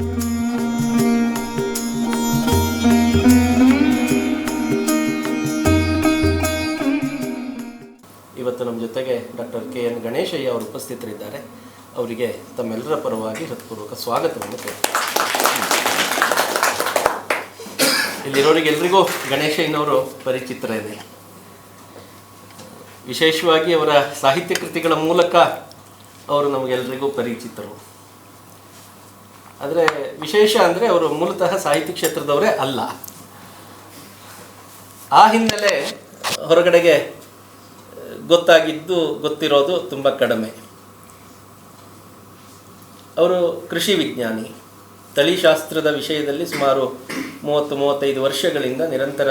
ಇವತ್ತು ನಮ್ಮ ಜೊತೆಗೆ ಡಾಕ್ಟರ್ ಕೆ ಎನ್ ಗಣೇಶಯ್ಯ ಅವರು ಉಪಸ್ಥಿತರಿದ್ದಾರೆ. ಅವರಿಗೆ ತಮ್ಮೆಲ್ಲರ ಪರವಾಗಿ ಹೃತ್ಪೂರ್ವಕ ಸ್ವಾಗತವನ್ನು ಇಲ್ಲಿರೋರಿಗೆ ಇಲ್ಲಿರೋರಿಗೆಲ್ರಿಗೂ ಗಣೇಶಯ್ಯನವರು ಪರಿಚಿತರಿದೆ ವಿಶೇಷವಾಗಿ ಅವರ ಸಾಹಿತ್ಯ ಕೃತಿಗಳ ಮೂಲಕ ಅವರು ನಮಗೆಲ್ಲರಿಗೂ ಪರಿಚಿತರು. ಆದರೆ ವಿಶೇಷ ಅಂದರೆ ಅವರು ಮೂಲತಃ ಸಾಹಿತ್ಯ ಕ್ಷೇತ್ರದವರೇ ಅಲ್ಲ. ಆ ಹಿನ್ನೆಲೆ ಹೊರಗಡೆಗೆ ಗೊತ್ತಾಗಿದ್ದು, ಗೊತ್ತಿರೋದು ತುಂಬ ಕಡಿಮೆ. ಅವರು ಕೃಷಿ ವಿಜ್ಞಾನಿ. ತಳಿಶಾಸ್ತ್ರದ ವಿಷಯದಲ್ಲಿ ಸುಮಾರು ಮೂವತ್ತು, ಮೂವತ್ತೈದು ವರ್ಷಗಳಿಂದ ನಿರಂತರ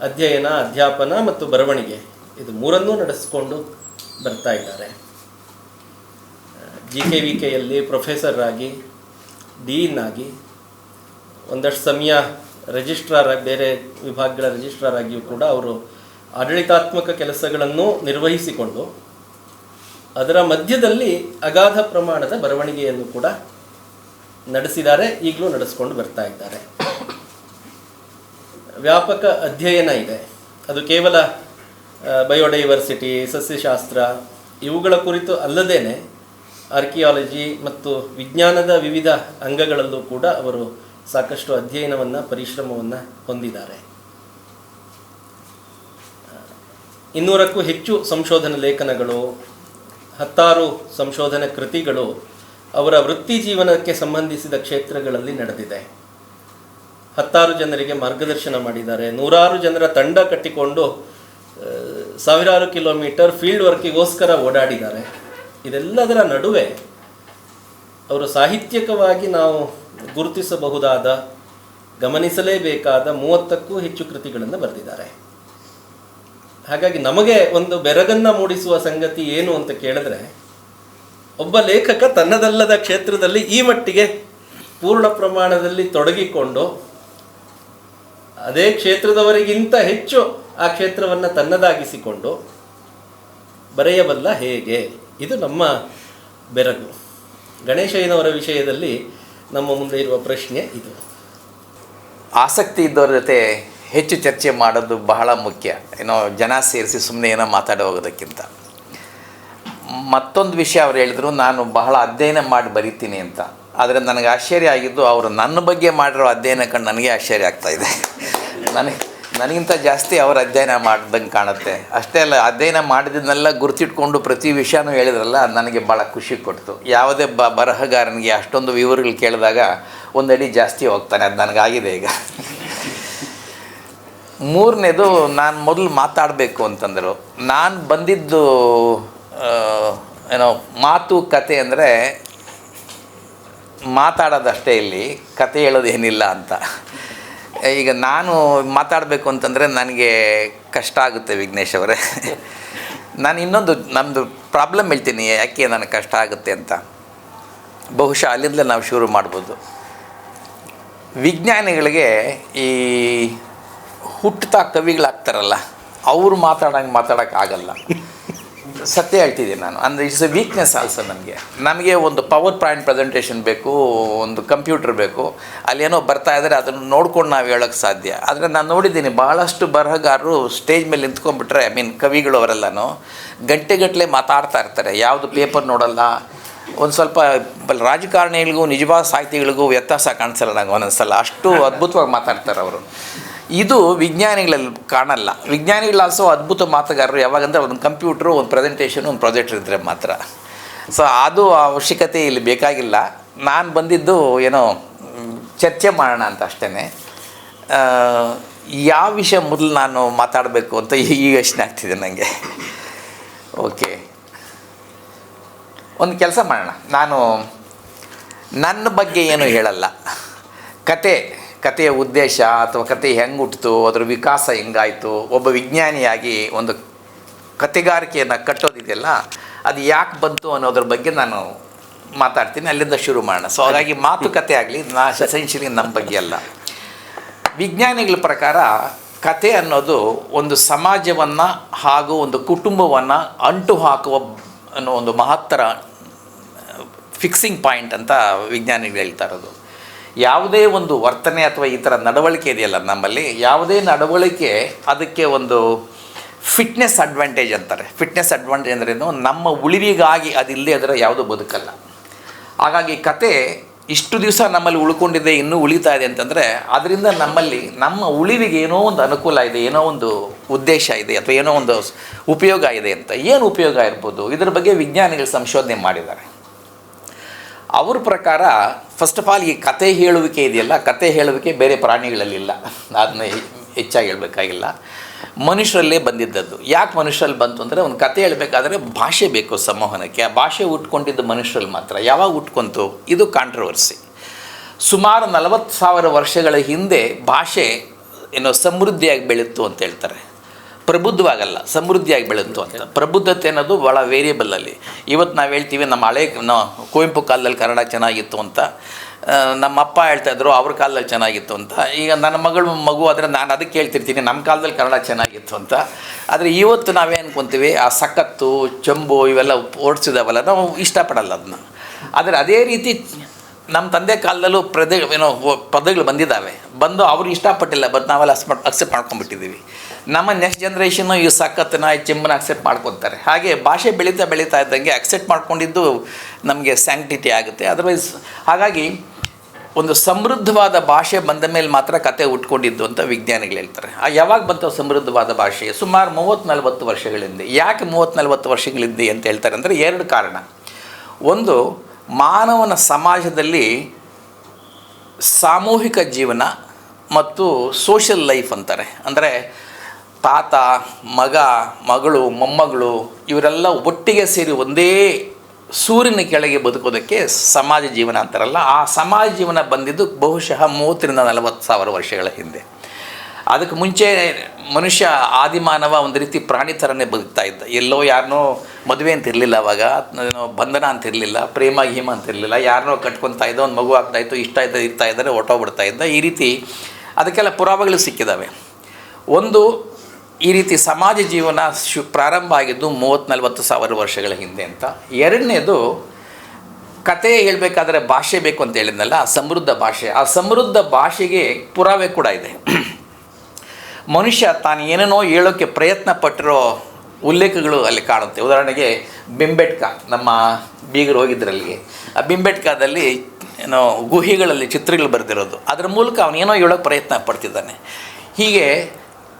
ಅಧ್ಯಯನ, ಅಧ್ಯಾಪನ ಮತ್ತು ಬರವಣಿಗೆ ಇದು ಮೂರನ್ನೂ ನಡೆಸಿಕೊಂಡು ಬರ್ತಾ ಇದ್ದಾರೆ. ಜಿ ಕೆ ವಿ ಕೆಯಲ್ಲಿ ಪ್ರೊಫೆಸರ್ ಆಗಿ ಡೀನ್ ಆಗಿ ಒಂದಷ್ಟು ಸಮಯ ರಿಜಿಸ್ಟ್ರಾರ್, ಬೇರೆ ವಿಭಾಗಗಳ ರಿಜಿಸ್ಟ್ರಾರ್ ಆಗಿಯೂ ಕೂಡ ಅವರು ಆಡಳಿತಾತ್ಮಕ ಕೆಲಸಗಳನ್ನು ನಿರ್ವಹಿಸಿಕೊಂಡು ಅದರ ಮಧ್ಯದಲ್ಲಿ ಅಗಾಧ ಪ್ರಮಾಣದ ಬರವಣಿಗೆಯನ್ನು ಕೂಡ ನಡೆಸಿದ್ದಾರೆ, ಈಗಲೂ ನಡೆಸ್ಕೊಂಡು ಬರ್ತಾ ಇದ್ದಾರೆ. ವ್ಯಾಪಕ ಅಧ್ಯಯನ ಇದೆ. ಅದು ಕೇವಲ ಬಯೋಡೈವರ್ಸಿಟಿ, ಸಸ್ಯಶಾಸ್ತ್ರ, ಇವುಗಳ ಕುರಿತು ಅಲ್ಲದೇನೆ ಆರ್ಕಿಯಾಲಜಿ ಮತ್ತು ವಿಜ್ಞಾನದ ವಿವಿಧ ಅಂಗಗಳಲ್ಲೂ ಕೂಡ ಅವರು ಸಾಕಷ್ಟು ಅಧ್ಯಯನವನ್ನು, ಪರಿಶ್ರಮವನ್ನು ಹೊಂದಿದ್ದಾರೆ. ಇನ್ನೂರಕ್ಕೂ ಹೆಚ್ಚು ಸಂಶೋಧನಾ ಲೇಖನಗಳು, ಹತ್ತಾರು ಸಂಶೋಧನಾ ಕೃತಿಗಳು ಅವರ ವೃತ್ತಿ ಜೀವನಕ್ಕೆ ಸಂಬಂಧಿಸಿದ ಕ್ಷೇತ್ರಗಳಲ್ಲಿ ನಡೆದಿದೆ. ಹತ್ತಾರು ಜನರಿಗೆ ಮಾರ್ಗದರ್ಶನ ಮಾಡಿದ್ದಾರೆ. ನೂರಾರು ಜನರ ತಂಡ ಕಟ್ಟಿಕೊಂಡು ಸಾವಿರಾರು ಕಿಲೋಮೀಟರ್ ಫೀಲ್ಡ್ ವರ್ಕಿಗೋಸ್ಕರ ಓಡಾಡಿದ್ದಾರೆ. ಇದೆಲ್ಲದರ ನಡುವೆ ಅವರು ಸಾಹಿತ್ಯಿಕವಾಗಿ ನಾವು ಗುರುತಿಸಬಹುದಾದ, ಗಮನಿಸಲೇಬೇಕಾದ ಮೂವತ್ತಕ್ಕೂ ಹೆಚ್ಚು ಕೃತಿಗಳನ್ನು ಬರೆದಿದ್ದಾರೆ. ಹಾಗಾಗಿ ನಮಗೆ ಒಂದು ಬೆರಗನ್ನ ಮೂಡಿಸುವ ಸಂಗತಿ ಏನು ಅಂತ ಕೇಳಿದ್ರೆ, ಒಬ್ಬ ಲೇಖಕ ತನ್ನದಲ್ಲದ ಕ್ಷೇತ್ರದಲ್ಲಿ ಈ ಮಟ್ಟಿಗೆ ಪೂರ್ಣ ಪ್ರಮಾಣದಲ್ಲಿ ತೊಡಗಿಕೊಂಡು ಅದೇ ಕ್ಷೇತ್ರದವರಿಗಿಂತ ಹೆಚ್ಚು ಆ ಕ್ಷೇತ್ರವನ್ನು ತನ್ನದಾಗಿಸಿಕೊಂಡು ಬರೆಯಬಲ್ಲ ಹೇಗೆ? ಇದು ನಮ್ಮ ಬೆರಗು. ಗಣೇಶಯ್ಯನವರ ವಿಷಯದಲ್ಲಿ ನಮ್ಮ ಮುಂದೆ ಇರುವ ಪ್ರಶ್ನೆ ಇದು. ಆಸಕ್ತಿ ಇದ್ದವರ ಜೊತೆ ಹೆಚ್ಚು ಚರ್ಚೆ ಮಾಡೋದು ಬಹಳ ಮುಖ್ಯ. ಏನೋ ಜನ ಸೇರಿಸಿ ಸುಮ್ಮನೆ ಏನೋ ಮಾತಾಡಿ ಹೋಗೋದಕ್ಕಿಂತ. ಮತ್ತೊಂದು ವಿಷಯ ಅವ್ರು ಹೇಳಿದ್ರು, ನಾನು ಬಹಳ ಅಧ್ಯಯನ ಮಾಡಿ ಬರಿತೀನಿ ಅಂತ. ಆದರೆ ನನಗೆ ಆಶ್ಚರ್ಯ ಆಗಿದ್ದು ಅವರು ನನ್ನ ಬಗ್ಗೆ ಮಾಡಿರೋ ಅಧ್ಯಯನ ಕಂಡು ನನಗೆ ಆಶ್ಚರ್ಯ ಆಗ್ತಾ ಇದೆ. ನನಗೆ ನನಗಿಂತ ಜಾಸ್ತಿ ಅವ್ರ ಅಧ್ಯಯನ ಮಾಡ್ದಂಗೆ ಕಾಣುತ್ತೆ. ಅಷ್ಟೇ ಅಲ್ಲ, ಅಧ್ಯಯನ ಮಾಡಿದ್ದನ್ನೆಲ್ಲ ಗುರುತಿಟ್ಕೊಂಡು ಪ್ರತಿ ವಿಷಯನೂ ಹೇಳಿದ್ರಲ್ಲ, ಅದು ನನಗೆ ಭಾಳ ಖುಷಿ ಕೊಡ್ತು. ಯಾವುದೇ ಬ, ಬರಹಗಾರನಿಗೆ ಅಷ್ಟೊಂದು ವಿವರಗಳು ಕೇಳಿದಾಗ ಒಂದಡಿ ಜಾಸ್ತಿ ಹೋಗ್ತಾನೆ, ಅದು ನನಗಾಗಿದೆ ಈಗ. ಮೂರನೇದು, ನಾನು ಮೊದಲು ಮಾತಾಡಬೇಕು ಅಂತಂದರು. ನಾನು ಬಂದಿದ್ದು ಏನೋ ಮಾತು, ಕತೆ ಅಂದರೆ ಮಾತಾಡೋದಷ್ಟೇ ಇಲ್ಲಿ, ಕತೆ ಹೇಳೋದೇನಿಲ್ಲ ಅಂತ. ಈಗ ನಾನು ಮಾತಾಡಬೇಕು ಅಂತಂದರೆ ನನಗೆ ಕಷ್ಟ ಆಗುತ್ತೆ ವಿಘ್ನೇಶ್ ಅವರೇ. ನಾನು ಇನ್ನೊಂದು ನಮ್ಮದು ಪ್ರಾಬ್ಲಮ್ ಹೇಳ್ತೀನಿ, ಯಾಕೆ ನನಗೆ ಕಷ್ಟ ಆಗುತ್ತೆ ಅಂತ. ಬಹುಶಃ ಅಲ್ಲಿಂದಲೇ ನಾವು ಶುರು ಮಾಡ್ಬೋದು. ವಿಜ್ಞಾನಿಗಳಿಗೆ ಈ ಹುಟ್ಟುತ್ತಾ ಕವಿಗಳಾಗ್ತಾರಲ್ಲ, ಅವರು ಮಾತಾಡೋಂಗೆ ಮಾತಾಡೋಕ್ಕಾಗಲ್ಲ. ಸತ್ಯ ಹೇಳ್ತಿದ್ದೀನಿ ನಾನು. ಅಂದರೆ ಇಟ್ಸ್ ಎ ವೀಕ್ನೆಸ್ ಆಲ್ಸೋ ನನಗೆ ನಮಗೆ ಒಂದು ಪವರ್ ಪಾಯಿಂಟ್ ಪ್ರೆಸೆಂಟೇಷನ್ ಬೇಕು, ಒಂದು ಕಂಪ್ಯೂಟರ್ ಬೇಕು. ಅಲ್ಲೇನೋ ಬರ್ತಾ ಇದ್ದಾರೆ ಅದನ್ನು ನೋಡ್ಕೊಂಡು ನಾವು ಹೇಳೋಕ್ಕೆ ಸಾಧ್ಯ. ಆದರೆ ನಾನು ನೋಡಿದ್ದೀನಿ ಭಾಳಷ್ಟು ಬರಹಗಾರರು ಸ್ಟೇಜ್ ಮೇಲೆ ನಿಂತ್ಕೊಂಡ್ಬಿಟ್ರೆ ಐ ಮೀನ್ ಕವಿಗಳು ಗಂಟೆಗಟ್ಟಲೆ ಮಾತಾಡ್ತಾ ಇರ್ತಾರೆ. ಯಾವುದು ಪೇಪರ್ ನೋಡಲ್ಲ. ಒಂದು ಸ್ವಲ್ಪ ರಾಜಕಾರಣಿಗಳಿಗೂ, ನಿಜವಾದ ಸಾಹಿತಿಗಳಿಗೂ ವ್ಯತ್ಯಾಸ ಕಾಣಿಸಲ್ಲ ನಂಗೆ ಒಂದೊಂದ್ಸಲ. ಅಷ್ಟು ಅದ್ಭುತವಾಗಿ ಮಾತಾಡ್ತಾರೆ ಅವರು. ಇದು ವಿಜ್ಞಾನಿಗಳಲ್ಲಿ ಕಾಣಲ್ಲ. ವಿಜ್ಞಾನಿಗಳು ಆಲ್ಸೋ ಅದ್ಭುತ ಮಾತುಗಾರರು. ಯಾವಾಗಂದ್ರೆ ಒಂದು ಕಂಪ್ಯೂಟ್ರು ಒಂದು ಪ್ರೆಸೆಂಟೇಷನ್ ಒಂದು ಪ್ರಾಜೆಕ್ಟ್ ಇದ್ದರೆ ಮಾತ್ರ. ಸೊ ಅದು ಅವಶ್ಯಕತೆ ಇಲ್ಲಿ ಬೇಕಾಗಿಲ್ಲ. ನಾನು ಬಂದಿದ್ದು, ಏನೋ, ಚರ್ಚೆ ಮಾಡೋಣ ಅಂತ ಅಷ್ಟೇ ಯಾವ ವಿಷಯ ಮೊದಲು ನಾನು ಮಾತಾಡಬೇಕು ಅಂತ ಈಗ ಯೋಚನೆ ಆಗ್ತಿದೆ ನನಗೆ ಓಕೆ ಒಂದು ಕೆಲಸ ಮಾಡೋಣ. ನಾನು ನನ್ನ ಬಗ್ಗೆ ಏನು ಹೇಳಲ್ಲ. ಕತೆ ಕತೆಯ ಉದ್ದೇಶ ಅಥವಾ ಕತೆ ಹೆಂಗೆ ಹುಟ್ಟಿತು ಅದರ ವಿಕಾಸ ಹೆಂಗಾಯಿತು ಒಬ್ಬ ವಿಜ್ಞಾನಿಯಾಗಿ ಒಂದು ಕತೆಗಾರಿಕೆಯನ್ನು ಕಟ್ಟೋದಿದೆಯಲ್ಲ ಅದು ಯಾಕೆ ಬಂತು ಅನ್ನೋದ್ರ ಬಗ್ಗೆ ನಾನು ಮಾತಾಡ್ತೀನಿ. ಅಲ್ಲಿಂದ ಶುರು ಮಾಡೋಣ. ಸೊ ಹಾಗಾಗಿ ಮಾತುಕತೆ ಆಗಲಿ ನಾ ಎಸೆನ್ಷಿಯಲಿ ನಮ್ಮ ಬಗ್ಗೆ ಅಲ್ಲ. ವಿಜ್ಞಾನಿಗಳ ಪ್ರಕಾರ ಕತೆ ಅನ್ನೋದು ಒಂದು ಸಮಾಜವನ್ನು ಹಾಗೂ ಒಂದು ಕುಟುಂಬವನ್ನು ಅಂಟು ಹಾಕುವ ಅನ್ನೋ ಒಂದು ಮಹತ್ತರ ಫಿಕ್ಸಿಂಗ್ ಪಾಯಿಂಟ್ ಅಂತ ವಿಜ್ಞಾನಿಗಳು ಹೇಳ್ತಾ ಇರೋದು. ಯಾವುದೇ ಒಂದು ವರ್ತನೆ ಅಥವಾ ಈ ಥರ ನಡವಳಿಕೆ ಇದೆಯಲ್ಲ ನಮ್ಮಲ್ಲಿ, ಯಾವುದೇ ನಡವಳಿಕೆ ಅದಕ್ಕೆ ಒಂದು ಫಿಟ್ನೆಸ್ ಅಡ್ವಾಂಟೇಜ್ ಅಂತಾರೆ. ಫಿಟ್ನೆಸ್ ಅಡ್ವಾಂಟೇಜ್ ಅಂದ್ರೇನು ನಮ್ಮ ಉಳಿವಿಗಾಗಿ ಅದಿಲ್ಲದೆ ಅದರ ಯಾವುದೂ ಬದುಕಲ್ಲ. ಹಾಗಾಗಿ ಕತೆ ಇಷ್ಟು ದಿವಸ ನಮ್ಮಲ್ಲಿ ಉಳ್ಕೊಂಡಿದೆ, ಇನ್ನೂ ಉಳಿತಾ ಇದೆ ಅಂತಂದರೆ, ಅದರಿಂದ ನಮ್ಮಲ್ಲಿ ನಮ್ಮ ಉಳಿವಿಗೆ ಏನೋ ಒಂದು ಅನುಕೂಲ ಇದೆ, ಏನೋ ಒಂದು ಉದ್ದೇಶ ಇದೆ, ಅಥವಾ ಏನೋ ಒಂದು ಉಪಯೋಗ ಇದೆ ಅಂತ. ಏನು ಉಪಯೋಗ ಇರ್ಬೋದು? ಇದರ ಬಗ್ಗೆ ವಿಜ್ಞಾನಿಗಳು ಸಂಶೋಧನೆ ಮಾಡಿದ್ದಾರೆ. ಅವ್ರ ಪ್ರಕಾರ ಫಸ್ಟ್ ಆಫ್ ಆಲ್ ಈ ಕತೆ ಹೇಳುವಿಕೆ ಇದೆಯಲ್ಲ, ಕತೆ ಹೇಳುವಿಕೆ ಬೇರೆ ಪ್ರಾಣಿಗಳಲ್ಲಿಲ್ಲ. ಅದನ್ನ ಹೆಚ್ಚಾಗಿ ಹೇಳಬೇಕಾಗಿಲ್ಲ. ಮನುಷ್ಯರಲ್ಲೇ ಬಂದಿದ್ದದ್ದು. ಯಾಕೆ ಮನುಷ್ಯರಲ್ಲಿ ಬಂತು ಅಂದರೆ, ಒಂದು ಕತೆ ಹೇಳಬೇಕಾದ್ರೆ ಭಾಷೆ ಬೇಕು ಸಂವಹನಕ್ಕೆ. ಆ ಭಾಷೆ ಉಟ್ಕೊಂಡಿದ್ದು ಮನುಷ್ಯರಲ್ಲಿ ಮಾತ್ರ. ಯಾವಾಗ ಉಟ್ಕೊಂತು? ಇದು ಕಾಂಟ್ರವರ್ಸಿ ಸುಮಾರು ನಲವತ್ತು ಸಾವಿರ ವರ್ಷಗಳ ಹಿಂದೆ ಭಾಷೆ ಏನೋ ಸಮೃದ್ಧಿಯಾಗಿ ಬೆಳೀತು ಅಂತ ಹೇಳ್ತಾರೆ. ಪ್ರಬುದ್ಧವಾಗಲ್ಲ, ಸಮೃದ್ಧಿಯಾಗಿ ಬೆಳೆದು ಅಂತ. ಪ್ರಬುದ್ಧತೆ ಅನ್ನೋದು ಭಾಳ ವೇರಿಯಬಲಲ್ಲಿ ಇವತ್ತು ನಾವು ಹೇಳ್ತೀವಿ, ನಮ್ಮ ಹಳೆ ಕುವೆಂಪು ಕಾಲದಲ್ಲಿ ಕನ್ನಡ ಚೆನ್ನಾಗಿತ್ತು ಅಂತ. ನಮ್ಮ ಅಪ್ಪ ಹೇಳ್ತಾ ಇದ್ರು, ಅವ್ರ ಕಾಲದಲ್ಲಿ ಚೆನ್ನಾಗಿತ್ತು ಅಂತ. ಈಗ ನನ್ನ ಮಗಳು ಮಗು ಆದರೆ ನಾನು ಅದಕ್ಕೆ ಹೇಳ್ತಿರ್ತೀನಿ ನಮ್ಮ ಕಾಲದಲ್ಲಿ ಕನ್ನಡ ಚೆನ್ನಾಗಿತ್ತು ಅಂತ. ಆದರೆ ಇವತ್ತು ನಾವೇ ಅನ್ಕೊತೀವಿ, ಆ ಸಖತ್ತು, ಚಂಬು ಇವೆಲ್ಲ ಓಡಿಸಿದಾವಲ್ಲ, ನಾವು ಇಷ್ಟಪಡಲ್ಲ ಅದನ್ನ ಆದರೆ ಅದೇ ರೀತಿ ನಮ್ಮ ತಂದೆ ಕಾಲದಲ್ಲೂ ಪ್ರದೆ, ಏನೋ ಪದಗಳು ಬಂದಿದ್ದಾವೆ ಬಂದು ಅವ್ರು ಇಷ್ಟಪಟ್ಟಿಲ್ಲ ಬಟ್ ನಾವೆಲ್ಲ ಅಕ್ಸೆಪ್ಟ್ ಅಕ್ಸೆಪ್ಟ್ ಮಾಡ್ಕೊಂಡ್ಬಿಟ್ಟಿದ್ದೀವಿ ನಮ್ಮ ನೆಕ್ಸ್ಟ್ ಜನ್ರೇಷನ್ನು ಈ ಸಖತ್ತು ಚೆಂಬನ ಅಕ್ಸೆಪ್ಟ್ ಮಾಡ್ಕೊತಾರೆ. ಹಾಗೆ ಭಾಷೆ ಬೆಳೀತಾ ಬೆಳೀತಾ ಇದ್ದಂಗೆ ಅಕ್ಸೆಪ್ಟ್ ಮಾಡ್ಕೊಂಡಿದ್ದು ನಮಗೆ ಸ್ಯಾಂಕ್ಟಿಟಿ ಆಗುತ್ತೆ. ಅದರ್ವೈಸ್ ಹಾಗಾಗಿ ಒಂದು ಸಮೃದ್ಧವಾದ ಭಾಷೆ ಬಂದ ಮೇಲೆ ಮಾತ್ರ ಕತೆ ಉಟ್ಕೊಂಡಿದ್ದು ಅಂತ ವಿಜ್ಞಾನಿಗಳು ಹೇಳ್ತಾರೆ. ಆ ಯಾವಾಗ ಬಂತು ಸಮೃದ್ಧವಾದ ಭಾಷೆ? ಸುಮಾರು ಮೂವತ್ತು ನಲವತ್ತು ವರ್ಷಗಳಿಂದ. ಯಾಕೆ ಮೂವತ್ತು ನಲವತ್ತು ವರ್ಷಗಳಿಂದ ಅಂತ ಹೇಳ್ತಾರೆ ಅಂದರೆ ಎರಡು ಕಾರಣ. ಒಂದು, ಮಾನವನ ಸಮಾಜದಲ್ಲಿ ಸಾಮೂಹಿಕ ಜೀವನ ಮತ್ತು ಸೋಷಿಯಲ್ ಲೈಫ್ ಅಂತಾರೆ. ಅಂದರೆ ತಾತ, ಮಗ, ಮಗಳು, ಮೊಮ್ಮಗಳು ಇವರೆಲ್ಲ ಒಟ್ಟಿಗೆ ಸೇರಿ ಒಂದೇ ಸೂರ್ಯನ ಕೆಳಗೆ ಬದುಕೋದಕ್ಕೆ ಸಮಾಜ ಜೀವನ ಅಂತಾರಲ್ಲ, ಆ ಸಮಾಜ ಜೀವನ ಬಂದಿದ್ದು ಬಹುಶಃ ಮೂವತ್ತರಿಂದ ನಲವತ್ತು ಸಾವಿರ ವರ್ಷಗಳ ಹಿಂದೆ. ಅದಕ್ಕೆ ಮುಂಚೆ ಮನುಷ್ಯ ಆದಿಮಾನವ ಒಂದು ರೀತಿ ಪ್ರಾಣಿ ಥರನೇ ಬದುಕ್ತಾ ಇದ್ದ. ಎಲ್ಲೋ ಯಾರನ್ನೋ ಮದುವೆ ಅಂತ ಇರಲಿಲ್ಲ ಅವಾಗ ಬಂಧನ ಅಂತ ಇರಲಿಲ್ಲ, ಪ್ರೇಮ, ಗೀಮ ಅಂತ ಇರಲಿಲ್ಲ ಯಾರನ್ನೋ ಕಟ್ಕೊತಾ ಇದ್ದ, ಒಂದು ಮಗು ಆಗ್ತಾ ಇತ್ತು ಇಷ್ಟ ಇದ್ದ ಇರ್ತಾ ಇದ್ದಾರೆ ಹೊಟ್ಟೋಗ್ಬಿಡ್ತಾ ಇದ್ದ, ಈ ರೀತಿ ಅದಕ್ಕೆಲ್ಲ ಪುರಾವೆಗಳು ಸಿಕ್ಕಿದ್ದಾವೆ ಒಂದು ಈ ರೀತಿ ಸಮಾಜ ಜೀವನ ಶು ಪ್ರಾರಂಭ ಆಗಿದ್ದು ಮೂವತ್ತು ನಲವತ್ತು ಸಾವಿರ ವರ್ಷಗಳ ಹಿಂದೆ ಅಂತ. ಎರಡನೇದು ಕತೆ ಹೇಳಬೇಕಾದ್ರೆ ಭಾಷೆ ಬೇಕು ಅಂತ ಹೇಳಿದ್ನಲ್ಲ ಸಮೃದ್ಧ ಭಾಷೆ. ಆ ಸಮೃದ್ಧ ಭಾಷೆಗೆ ಪುರಾವೆ ಕೂಡ ಇದೆ. ಮನುಷ್ಯ ತಾನು ಏನೇನೋ ಹೇಳೋಕ್ಕೆ ಪ್ರಯತ್ನ ಪಟ್ಟಿರೋ ಉಲ್ಲೇಖಗಳು ಅಲ್ಲಿ ಕಾಣುತ್ತೆ. ಉದಾಹರಣೆಗೆ ಬಿಂಬೆಟ್ಕ, ನಮ್ಮ ಬೀಗರು ಹೋಗಿದ್ದರಲ್ಲಿ ಆ ಬಿಂಬೆಟ್ಕಾದಲ್ಲಿ ಏನೋ ಗುಹೆಗಳಲ್ಲಿ ಚಿತ್ರಗಳು ಬರೆದಿರೋದು. ಅದರ ಮೂಲಕ ಅವನೇನೋ ಹೇಳೋಕ್ಕೆ ಪ್ರಯತ್ನ ಪಡ್ತಿದ್ದಾನೆ. ಹೀಗೆ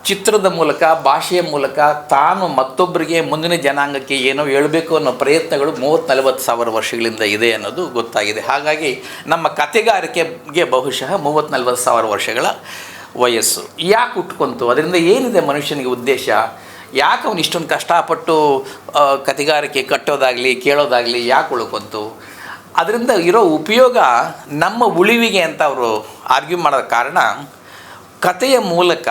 ಚಿತ್ರದ ಮೂಲಕ, ಭಾಷೆಯ ಮೂಲಕ ತಾನು ಮತ್ತೊಬ್ಬರಿಗೆ ಮುಂದಿನ ಜನಾಂಗಕ್ಕೆ ಏನೋ ಹೇಳಬೇಕು ಅನ್ನೋ ಪ್ರಯತ್ನಗಳು ಮೂವತ್ತು ನಲವತ್ತು ಸಾವಿರ ವರ್ಷಗಳಿಂದ ಇದೆ ಅನ್ನೋದು ಗೊತ್ತಾಗಿದೆ. ಹಾಗಾಗಿ ನಮ್ಮ ಕತೆಗಾರಿಕೆಗೆ ಬಹುಶಃ ಮೂವತ್ತು ನಲವತ್ತು ಸಾವಿರ ವರ್ಷಗಳ ವಯಸ್ಸು. ಯಾಕೆ ಉಟ್ಕೊಂತು? ಅದರಿಂದ ಏನಿದೆ ಮನುಷ್ಯನಿಗೆ ಉದ್ದೇಶ? ಯಾಕೆ ಅವನು ಇಷ್ಟೊಂದು ಕಷ್ಟಪಟ್ಟು ಕತೆಗಾರಿಕೆ ಕಟ್ಟೋದಾಗಲಿ, ಕೇಳೋದಾಗಲಿ ಯಾಕೆ ಉಳ್ಕೊಂತು? ಅದರಿಂದ ಇರೋ ಉಪಯೋಗ ನಮ್ಮ ಉಳಿವಿಗೆ ಅಂತ ಅವರು ಆರ್ಗ್ಯೂ ಮಾಡೋ ಕಾರಣ ಕತೆಯ ಮೂಲಕ